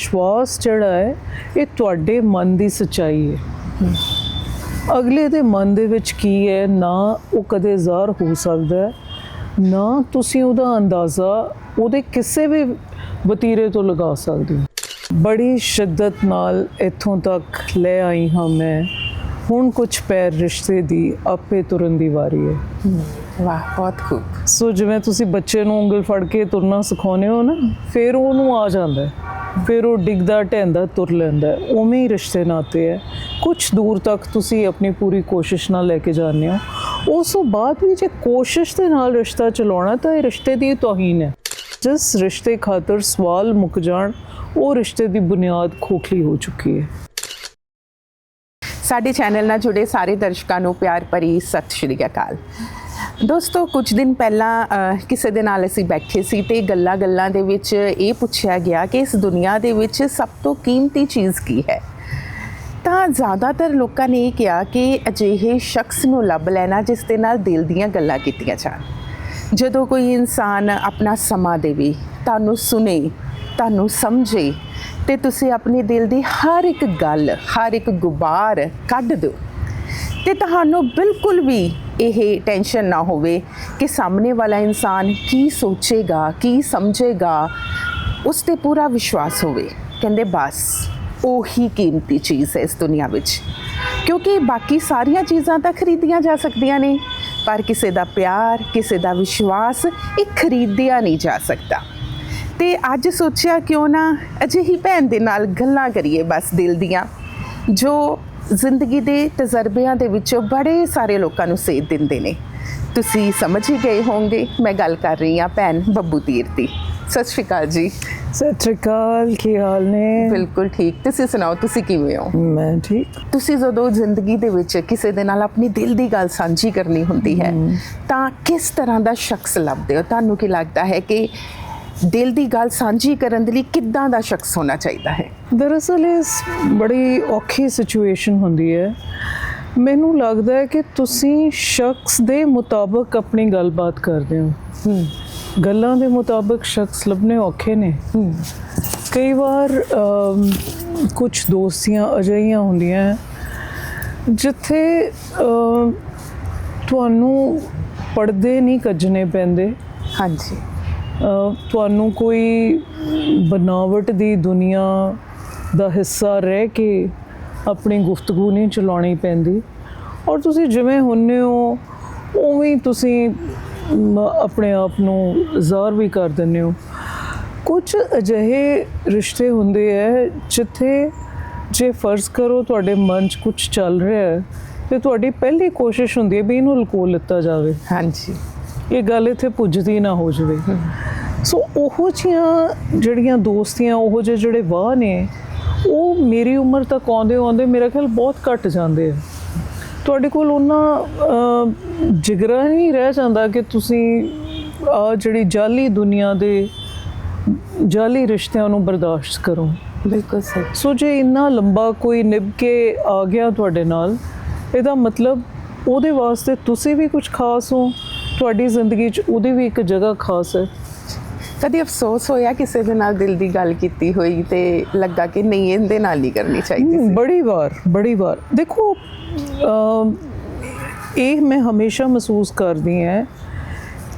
ਵਿਸ਼ਵਾਸ ਜਿਹੜਾ ਹੈ ਇਹ ਤੁਹਾਡੇ ਮਨ ਦੀ ਸੱਚਾਈ ਹੈ। ਅਗਲੇ ਦੇ ਮਨ ਦੇ ਵਿੱਚ ਕੀ ਹੈ ਨਾ ਉਹ ਕਦੇ ਜ਼ਾਹਰ ਹੋ ਸਕਦਾ ਹੈ ਨਾ ਤੁਸੀਂ ਉਹਦਾ ਅੰਦਾਜ਼ਾ ਉਹਦੇ ਕਿਸੇ ਵੀ ਵਤੀਰੇ ਤੋਂ ਲਗਾ ਸਕਦੇ ਹੋ। ਬੜੀ ਸ਼ਿੱਦਤ ਨਾਲ ਇੱਥੋਂ ਤੱਕ ਲੈ ਆਈ ਹਾਂ ਮੈਂ। ਹੁਣ ਕੁਝ ਪੈਰ ਰਿਸ਼ਤੇ ਦੀ ਆਪੇ ਤੁਰਨ ਦੀ ਵਾਰੀ ਹੈ। ਵਾਹ ਬਹੁਤ ਖੂਬ। ਸੋ ਜਿਵੇਂ ਤੁਸੀਂ ਬੱਚੇ ਨੂੰ ਉਂਗਲ ਫੜ ਕੇ ਤੁਰਨਾ ਸਿਖਾਉਂਦੇ ਹੋ ਨਾ ਫਿਰ ਉਹਨੂੰ ਆ ਜਾਂਦਾ ਹੈ। ਫਿਰ ਉਹ ਡਿੱਗਦਾ, ਢਹਿੰਦਾ, ਤੁਰ ਲੈਂਦਾ ਉਵੇਂ ਹੀ ਰਿਸ਼ਤੇ ਨਾਤੇ ਹੈ। ਕੁਝ ਦੂਰ ਤੱਕ ਤੁਸੀਂ ਆਪਣੀ ਪੂਰੀ ਕੋਸ਼ਿਸ਼ ਨਾਲ ਲੈ ਕੇ ਜਾਂਦੇ ਹੋ। ਉਸ ਤੋਂ ਬਾਅਦ ਵੀ ਜੇ ਕੋਸ਼ਿਸ਼ ਦੇ ਨਾਲ ਰਿਸ਼ਤਾ ਚਲਾਉਣਾ ਤਾਂ ਇਹ ਰਿਸ਼ਤੇ ਦੀ ਤੋਹੀਨ ਹੈ। ਜਿਸ ਰਿਸ਼ਤੇ ਖਾਤਰ ਸਵਾਲ ਮੁੱਕ ਜਾਣ, ਉਹ ਰਿਸ਼ਤੇ ਦੀ ਬੁਨਿਆਦ ਖੋਖਲੀ ਹੋ ਚੁੱਕੀ ਹੈ। ਸਾਡੇ ਚੈਨਲ ਨਾਲ ਜੁੜੇ ਸਾਰੇ ਦਰਸ਼ਕਾਂ ਨੂੰ ਪਿਆਰ ਭਰੀ ਸਤਿ ਸ਼੍ਰੀ ਅਕਾਲ। ਦੋਸਤੋ, ਕੁਝ ਦਿਨ ਪਹਿਲਾਂ ਕਿਸੇ ਦੇ ਨਾਲ ਅਸੀਂ ਬੈਠੇ ਸੀ ਤੇ ਗੱਲਾਂ-ਗੱਲਾਂ ਦੇ ਵਿੱਚ ਇਹ ਪੁੱਛਿਆ ਗਿਆ ਕਿ ਇਸ ਦੁਨੀਆ ਦੇ ਵਿੱਚ ਸਭ ਤੋਂ ਕੀਮਤੀ ਚੀਜ਼ ਕੀ ਹੈ? ਤਾਂ ਜ਼ਿਆਦਾਤਰ ਲੋਕਾਂ ਨੇ ਇਹ ਕਿਹਾ ਕਿ ਅਜਿਹੇ ਸ਼ਖਸ ਨੂੰ ਲੱਭ ਲੈਣਾ ਜਿਸ ਦੇ ਨਾਲ ਦਿਲ ਦੀਆਂ ਗੱਲਾਂ ਕੀਤੀਆਂ ਜਾਣ। ਜਦੋਂ ਕੋਈ ਇਨਸਾਨ ਆਪਣਾ ਸਮਾਂ ਦੇਵੇ, ਤੁਹਾਨੂੰ ਸੁਣੇ, ਤੁਹਾਨੂੰ ਸਮਝੇ ਤੇ ਤੁਸੀਂ ਆਪਣੇ ਦਿਲ ਦੀ ਹਰ ਇੱਕ ਗੱਲ, ਹਰ ਇੱਕ ਗੁਬਾਰ ਕੱਢ ਦਿਓ ਤੇ ਤੁਹਾਨੂੰ ਬਿਲਕੁਲ ਵੀ ਇਹ ਟੈਨਸ਼ਨ ਨਾ ਹੋਵੇ ਕਿ ਸਾਹਮਣੇ ਵਾਲਾ ਇਨਸਾਨ ਕੀ ਸੋਚੇਗਾ, ਕੀ ਸਮਝੇਗਾ, ਉਸ ਤੇ ਪੂਰਾ ਵਿਸ਼ਵਾਸ ਹੋਵੇ। ਕਹਿੰਦੇ ਬਸ, ਉਹੀ ਕੀਮਤੀ ਚੀਜ਼ ਹੈ ਇਸ ਦੁਨੀਆ ਵਿੱਚ। ਕਿਉਂਕਿ ਬਾਕੀ ਸਾਰੀਆਂ ਚੀਜ਼ਾਂ ਤਾਂ ਖਰੀਦੀਆਂ ਜਾ ਸਕਦੀਆਂ ਨੇ, ਪਰ ਕਿਸੇ ਦਾ ਪਿਆਰ, ਕਿਸੇ ਦਾ ਵਿਸ਼ਵਾਸ ਇਹ ਖਰੀਦਿਆ ਨਹੀਂ ਜਾ ਸਕਦਾ। ਤੇ ਅੱਜ ਸੋਚਿਆ ਕਿਉਂ ਨਾ, ਅਜਿਹੀ ਭੈਣ ਦੇ ਨਾਲ ਗੱਲਾਂ ਕਰੀਏ ਬਸ ਦਿਲ ਦੀਆਂ, ਜੋ ਜ਼ਿੰਦਗੀ ਦੇ ਤਜਰਬਿਆਂ ਦੇ ਵਿੱਚੋਂ ਬੜੇ ਸਾਰੇ ਲੋਕਾਂ ਨੂੰ ਸੇਧ ਦਿੰਦੇ ਨੇ। ਤੁਸੀਂ ਸਮਝ ਹੀ ਗਏ ਹੋਵੋਗੇ ਮੈਂ ਗੱਲ ਕਰ ਰਹੀ ਹਾਂ ਭੈਣ ਬੱਬੂ ਤੀਰ ਦੀ। ਸਤਿ ਸ਼੍ਰੀ ਅਕਾਲ ਜੀ। ਸਤਿ ਸ਼੍ਰੀ ਅਕਾਲ ਕੀ ਹਾਲ ਨੇ? ਬਿਲਕੁਲ ਠੀਕ। ਤੁਸੀਂ ਸੁਣਾਓ ਤੁਸੀਂ ਕਿਵੇਂ ਹੋ? ਮੈਂ ਠੀਕ। ਤੁਸੀਂ ਜਦੋਂ ਜ਼ਿੰਦਗੀ ਦੇ ਵਿੱਚ ਕਿਸੇ ਦੇ ਨਾਲ ਆਪਣੀ ਦਿਲ ਦੀ ਗੱਲ ਸਾਂਝੀ ਕਰਨੀ ਹੁੰਦੀ ਹੈ ਤਾਂ ਕਿਸ ਤਰ੍ਹਾਂ ਦਾ ਸ਼ਖਸ ਲੱਭਦੇ ਹੋ? ਤੁਹਾਨੂੰ ਕੀ ਲੱਗਦਾ ਹੈ ਕਿ ਦਿਲ ਦੀ ਗੱਲ ਸਾਂਝੀ ਕਰਨ ਦੇ ਲਈ ਕਿੱਦਾਂ ਦਾ ਸ਼ਖਸ ਹੋਣਾ ਚਾਹੀਦਾ ਹੈ? ਦਰਅਸਲ ਇਸ ਬੜੀ ਔਖੀ ਸਿਚੁਏਸ਼ਨ ਹੁੰਦੀ ਹੈ। ਮੈਨੂੰ ਲੱਗਦਾ ਹੈ ਕਿ ਤੁਸੀਂ ਸ਼ਖਸ ਦੇ ਮੁਤਾਬਕ ਆਪਣੀ ਗੱਲਬਾਤ ਕਰਦੇ ਹੋ। ਗੱਲਾਂ ਦੇ ਮੁਤਾਬਕ ਸ਼ਖਸ ਲੱਭਣੇ ਔਖੇ ਨੇ। ਕਈ ਵਾਰ ਕੁਝ ਦੋਸਤੀਆਂ ਅਜਿਹੀਆਂ ਹੁੰਦੀਆਂ ਜਿੱਥੇ ਤੁਹਾਨੂੰ ਪਰਦੇ ਨਹੀਂ ਕੱਜਣੇ ਪੈਂਦੇ। ਹਾਂਜੀ। ਤੁਹਾਨੂੰ ਕੋਈ ਬਨਾਵਟ ਦੀ ਦੁਨੀਆ ਦਾ ਹਿੱਸਾ ਰਹਿ ਕੇ ਆਪਣੀ ਗੁਫ਼ਤਗੂ ਨਹੀਂ ਚਲਾਉਣੀ ਪੈਂਦੀ? ਔਰ ਤੁਸੀਂ ਜਿਵੇਂ ਹੁੰਨੇ ਹੋ, ਉਵੇਂ ਹੀ ਤੁਸੀਂ ਆਪਣੇ ਆਪ ਨੂੰ ਜ਼ਾਹਰ ਵੀ ਕਰ ਦਿੰਦੇ ਹੋ। ਕੁਝ ਅਜਿਹੇ ਰਿਸ਼ਤੇ ਹੁੰਦੇ ਹੈ ਜਿੱਥੇ ਜੇ ਫਰਜ਼ ਕਰੋ ਤੁਹਾਡੇ ਮਨ 'ਚ ਕੁਝ ਚੱਲ ਰਿਹਾ ਹੈ, ਤੇ ਤੁਹਾਡੀ ਪਹਿਲੀ ਕੋਸ਼ਿਸ਼ ਹੁੰਦੀ ਹੈ ਵੀ ਇਹਨੂੰ ਲਕੋ ਲਿੱਤਾ ਜਾਵੇ। ਹਾਂਜੀ। ਇਹ ਗੱਲ ਇੱਥੇ ਪੁੱਜਦੀ ਨਾ ਹੋ ਜਾਵੇ। ਸੋ ਉਹੋ ਜੀਆਂ ਜਿਹੜੀਆਂ ਦੋਸਤੀਆਂ ਉਹੋ ਜਿਹੇ ਜਿਹੜੇ ਵਾਹ ਨੇ ਉਹ ਮੇਰੀ ਉਮਰ ਤੱਕ ਆਉਂਦੇ ਆਉਂਦੇ ਮੇਰਾ ਖਿਆਲ ਬਹੁਤ ਘਟ ਜਾਂਦੇ ਆ। ਤੁਹਾਡੇ ਕੋਲ ਉਹਨਾਂ ਜਿਗਰਾ ਨਹੀਂ ਰਹਿ ਜਾਂਦਾ ਕਿ ਤੁਸੀਂ ਆ ਜਿਹੜੀ ਜਾਲੀ ਦੁਨੀਆ ਦੇ ਜਾਲੀ ਰਿਸ਼ਤਿਆਂ ਨੂੰ ਬਰਦਾਸ਼ਤ ਕਰੋ। ਬਿਲਕੁਲ ਸਹੀ। ਸੋ ਜੇ ਇੰਨਾ ਲੰਬਾ ਕੋਈ ਨਿਭ ਕੇ ਆ ਗਿਆ ਤੁਹਾਡੇ ਨਾਲ ਇਹਦਾ ਮਤਲਬ ਉਹਦੇ ਵਾਸਤੇ ਤੁਸੀਂ ਵੀ ਕੁਝ ਖਾਸ ਹੋ ਤੁਹਾਡੀ ਜ਼ਿੰਦਗੀ 'ਚ ਉਹਦੀ ਵੀ ਇੱਕ ਜਗ੍ਹਾ ਖਾਸ ਹੈ। ਕਦੀ ਅਫਸੋਸ ਹੋਇਆ ਕਿਸੇ ਦੇ ਨਾਲ ਦਿਲ ਦੀ ਗੱਲ ਕੀਤੀ ਹੋਈ ਤੇ ਲੱਗਾ ਕਿ ਨਹੀਂ ਇਹਦੇ ਨਾਲ ਨਹੀਂ ਕਰਨੀ ਚਾਹੀਦੀ ਸੀ? ਬੜੀ ਵਾਰ ਬੜੀ ਵਾਰ। ਦੇਖੋ ਇਹ ਮੈਂ ਹਮੇਸ਼ਾ ਮਹਿਸੂਸ ਕਰਦੀ ਹਾਂ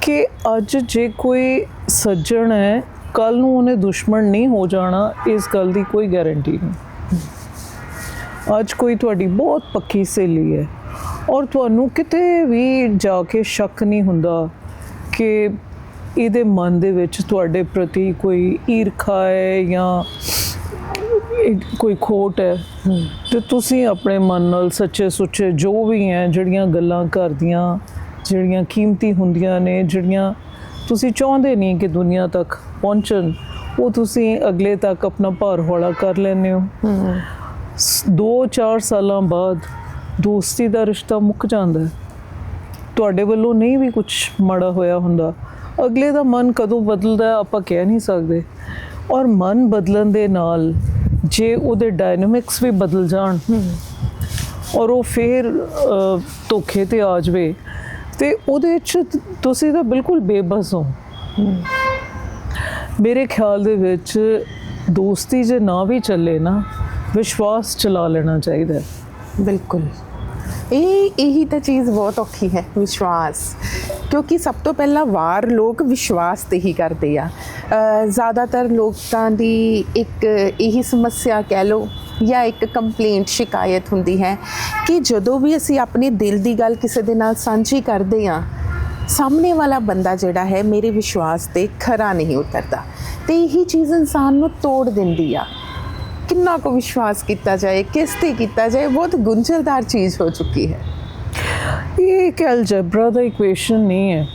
ਕਿ ਅੱਜ ਜੇ ਕੋਈ ਸੱਜਣ ਹੈ ਕੱਲ ਨੂੰ ਉਹਨੇ ਦੁਸ਼ਮਣ ਨਹੀਂ ਹੋ ਜਾਣਾ ਇਸ ਗੱਲ ਦੀ ਕੋਈ ਗਾਰੰਟੀ ਨਹੀਂ। ਅੱਜ ਕੋਈ ਤੁਹਾਡੀ ਬਹੁਤ ਪੱਕੀ ਸਹੇਲੀ ਹੈ ਔਰ ਤੁਹਾਨੂੰ ਕਿਤੇ ਵੀ ਜਾ ਕੇ ਸ਼ੱਕ ਨਹੀਂ ਹੁੰਦਾ ਕਿ ਇਹਦੇ ਮਨ ਦੇ ਵਿੱਚ ਤੁਹਾਡੇ ਪ੍ਰਤੀ ਕੋਈ ਈਰਖਾ ਹੈ ਜਾਂ ਕੋਈ ਖੋਟ ਹੈ? ਤੇ ਤੁਸੀਂ ਆਪਣੇ ਮਨ ਨਾਲ ਸੱਚੇ ਸੁੱਚੇ ਜੋ ਵੀ ਹੈ, ਜਿਹੜੀਆਂ ਗੱਲਾਂ ਕਰਦੀਆਂ, ਜਿਹੜੀਆਂ ਕੀਮਤੀ ਹੁੰਦੀਆਂ ਨੇ, ਜਿਹੜੀਆਂ ਤੁਸੀਂ ਚਾਹੁੰਦੇ ਨਹੀਂ ਕਿ ਦੁਨੀਆ ਤੱਕ ਪਹੁੰਚਣ, ਉਹ ਤੁਸੀਂ ਅਗਲੇ ਤੱਕ ਆਪਣਾ ਭਾਰ ਹੌਲਾ ਕਰ ਲੈਂਦੇ ਹੋ। 2-4 ਸਾਲਾਂ ਬਾਅਦ ਦੋਸਤੀ ਦਾ ਰਿਸ਼ਤਾ ਮੁੱਕ ਜਾਂਦਾ ਹੈ। ਤੁਹਾਡੇ ਵੱਲੋਂ ਨਹੀਂ ਵੀ ਕੁਝ ਮਾੜਾ ਹੋਇਆ ਹੁੰਦਾ। ਅਗਲੇ ਦਾ ਮਨ ਕਦੋਂ ਬਦਲਦਾ ਆਪਾਂ ਕਹਿ ਨਹੀਂ ਸਕਦੇ। ਔਰ ਮਨ ਬਦਲਣ ਦੇ ਨਾਲ ਜੇ ਉਹਦੇ ਡਾਇਨਾਮਿਕਸ ਵੀ ਬਦਲ ਜਾਣ ਔਰ ਉਹ ਫੇਰ ਧੋਖੇ ਤੇ ਆ ਜਾਵੇ, ਤੇ ਉਹਦੇ ਚ ਤੁਸੀਂ ਤਾਂ ਬਿਲਕੁਲ ਬੇਬਸ ਹੋ। ਮੇਰੇ ਖਿਆਲ ਦੇ ਵਿੱਚ ਦੋਸਤੀ ਜੇ ਨਾ ਵੀ ਚੱਲੇ ਨਾ ਵਿਸ਼ਵਾਸ ਚਲਾ ਲੈਣਾ ਚਾਹੀਦਾ ਬਿਲਕੁਲ। ਇਹ, ਇਹੀ ਤਾਂ ਚੀਜ਼ ਬਹੁਤ ਔਖੀ ਹੈ, ਵਿਸ਼ਵਾਸ। ਕਿਉਂਕਿ ਸਭ ਤੋਂ ਪਹਿਲਾਂ ਵਾਰ ਲੋਕ ਵਿਸ਼ਵਾਸ ਤੇ ਹੀ ਕਰਦੇ ਆ। ਜ਼ਿਆਦਾਤਰ ਲੋਕਾਂ ਦੀ ਇੱਕ ਇਹੀ ਸਮੱਸਿਆ ਕਹਿ ਲਓ ਜਾਂ ਇੱਕ ਕੰਪਲੇਂਟ ਸ਼ਿਕਾਇਤ ਹੁੰਦੀ ਹੈ ਕਿ ਜਦੋਂ ਵੀ ਅਸੀਂ ਆਪਣੇ ਦਿਲ ਦੀ ਗੱਲ ਕਿਸੇ ਦੇ ਨਾਲ ਸਾਂਝੀ ਕਰਦੇ ਆ ਸਾਹਮਣੇ ਵਾਲਾ ਬੰਦਾ ਜਿਹੜਾ ਹੈ ਮੇਰੇ ਵਿਸ਼ਵਾਸ ਤੇ ਖਰਾ ਨਹੀਂ ਉਤਰਦਾ। ਤੇ ਇਹੀ ਚੀਜ਼ ਇਨਸਾਨ ਨੂੰ ਤੋੜ ਦਿੰਦੀ ਆ। ਕਿੰਨਾ ਕੁ ਵਿਸ਼ਵਾਸ ਕੀਤਾ ਜਾਏ ਕਿਸ ਤੇ ਕੀਤਾ ਜਾਏ ਬਹੁਤ ਗੁੰਝਲਦਾਰ ਚੀਜ਼ ਹੋ ਚੁੱਕੀ ਹੈ। ਇਹ ਇੱਕ ਐਲਜਬਰਾ ਦਾ ਇਕੁਏਸ਼ਨ ਨਹੀਂ ਹੈ।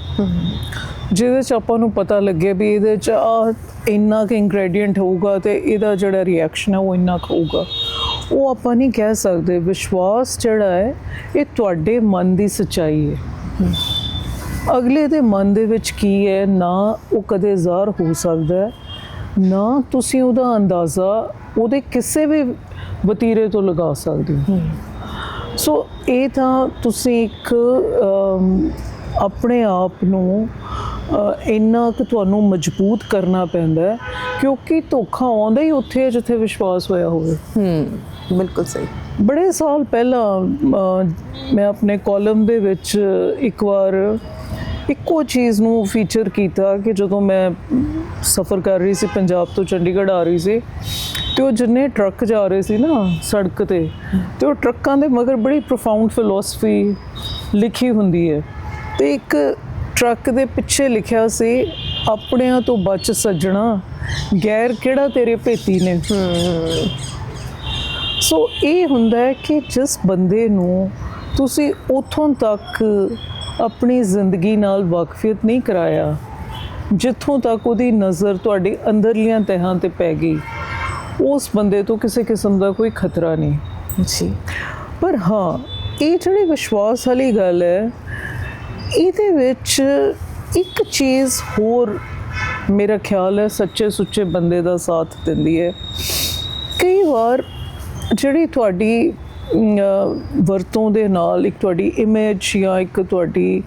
ਜਿਹਦੇ ਚ ਆਪਾਂ ਨੂੰ ਪਤਾ ਲੱਗੇ ਵੀ ਇਹਦੇ ਚ ਇੰਨਾ ਕੁ ਇੰਗਰੀਡੀਐਂਟ ਹੋਊਗਾ ਤੇ ਇਹਦਾ ਜਿਹੜਾ ਰਿਐਕਸ਼ਨ ਹੈ ਉਹ ਇੰਨਾ ਕੁ ਹੋਊਗਾ। ਉਹ ਆਪਾਂ ਨਹੀਂ ਕਹਿ ਸਕਦੇ। ਵਿਸ਼ਵਾਸ ਜਿਹੜਾ ਹੈ ਇਹ ਤੁਹਾਡੇ ਮਨ ਦੀ ਸੱਚਾਈ ਹੈ। ਅਗਲੇ ਦੇ ਮਨ ਦੇ ਵਿੱਚ ਕੀ ਹੈ ਨਾ ਉਹ ਕਦੇ ਜ਼ਾਹਰ ਹੋ ਸਕਦਾ ਹੈ ਨਾ ਤੁਸੀਂ ਉਹਦਾ ਅੰਦਾਜ਼ਾ ਉਹਦੇ ਕਿਸੇ ਵੀ ਵਤੀਰੇ ਤੋਂ ਲਗਾ ਸਕਦੇ ਹੋ। ਸੋ ਇਹ ਤਾਂ ਤੁਸੀਂ ਇੱਕ ਆਪਣੇ ਆਪ ਨੂੰ ਇੰਨਾ ਕਿ ਤੁਹਾਨੂੰ ਮਜ਼ਬੂਤ ਕਰਨਾ ਪੈਂਦਾ ਹੈ ਕਿਉਂਕਿ ਧੋਖਾ ਆਉਂਦਾ ਹੀ ਉੱਥੇ ਜਿੱਥੇ ਵਿਸ਼ਵਾਸ ਹੋਇਆ ਹੋਵੇ। ਹੂੰ ਬਿਲਕੁਲ ਸਹੀ। ਬੜੇ ਸਾਲ ਪਹਿਲਾਂ ਮੈਂ ਆਪਣੇ ਕਾਲਮ ਦੇ ਵਿੱਚ ਇੱਕ ਵਾਰ ਇੱਕੋ ਚੀਜ਼ ਨੂੰ ਫੀਚਰ ਕੀਤਾ ਕਿ ਜਦੋਂ ਮੈਂ ਸਫ਼ਰ ਕਰ ਰਹੀ ਸੀ, ਪੰਜਾਬ ਤੋਂ ਚੰਡੀਗੜ੍ਹ ਆ ਰਹੀ ਸੀ, ਤੇ ਉਹ ਜਿੰਨੇ ਟਰੱਕ ਜਾ ਰਹੇ ਸੀ ਨਾ ਸੜਕ ਤੇ ਤੇ ਉਹ ਟਰੱਕਾਂ ਦੇ ਮਗਰ ਬੜੀ ਪ੍ਰੋਫਾਊਂਡ ਫਿਲਾਸਫੀ ਲਿਖੀ ਹੁੰਦੀ ਹੈ। ਤੇ ਇੱਕ ਟਰੱਕ ਦੇ ਪਿੱਛੇ ਲਿਖਿਆ ਸੀ, ਆਪਣਿਆਂ ਤੋਂ ਬਚ ਸੱਜਣਾ, ਗੈਰ ਕਿਹੜਾ ਤੇਰੇ ਭੇਤੀ ਨੇ? ਸੋ ਇਹ ਹੁੰਦਾ ਹੈ ਕਿ ਜਿਸ ਬੰਦੇ ਨੂੰ ਤੁਸੀਂ ਉਥੋਂ ਤੱਕ ਆਪਣੀ ਜ਼ਿੰਦਗੀ ਨਾਲ ਵਾਕਫੀਅਤ ਨਹੀਂ ਕਰਾਇਆ ਜਿੱਥੋਂ ਤੱਕ ਉਹਦੀ ਨਜ਼ਰ ਤੁਹਾਡੇ ਅੰਦਰਲੀਆਂ ਤਹਾਂ ਤੇ ਪੈ ਗਈ ਉਸ ਬੰਦੇ ਤੋਂ ਕਿਸੇ ਕਿਸਮ ਦਾ ਕੋਈ ਖਤਰਾ ਨਹੀਂ। ਜੀ। ਪਰ ਹਾਂ ਇਹ ਜਿਹੜੀ ਵਿਸ਼ਵਾਸ ਵਾਲੀ ਗੱਲ ਹੈ ਇਹਦੇ ਵਿੱਚ ਇੱਕ ਚੀਜ਼ ਹੋਰ ਮੇਰਾ ਖਿਆਲ ਹੈ ਸੱਚੇ ਸੁੱਚੇ ਬੰਦੇ ਦਾ ਸਾਥ ਦਿੰਦੀ ਹੈ। ਕਈ ਵਾਰ ਜਿਹੜੀ ਤੁਹਾਡੀ ਵਰਤੋਂ ਦੇ ਨਾਲ ਇੱਕ ਤੁਹਾਡੀ ਇਮੇਜ ਜਾਂ ਇੱਕ ਤੁਹਾਡੀ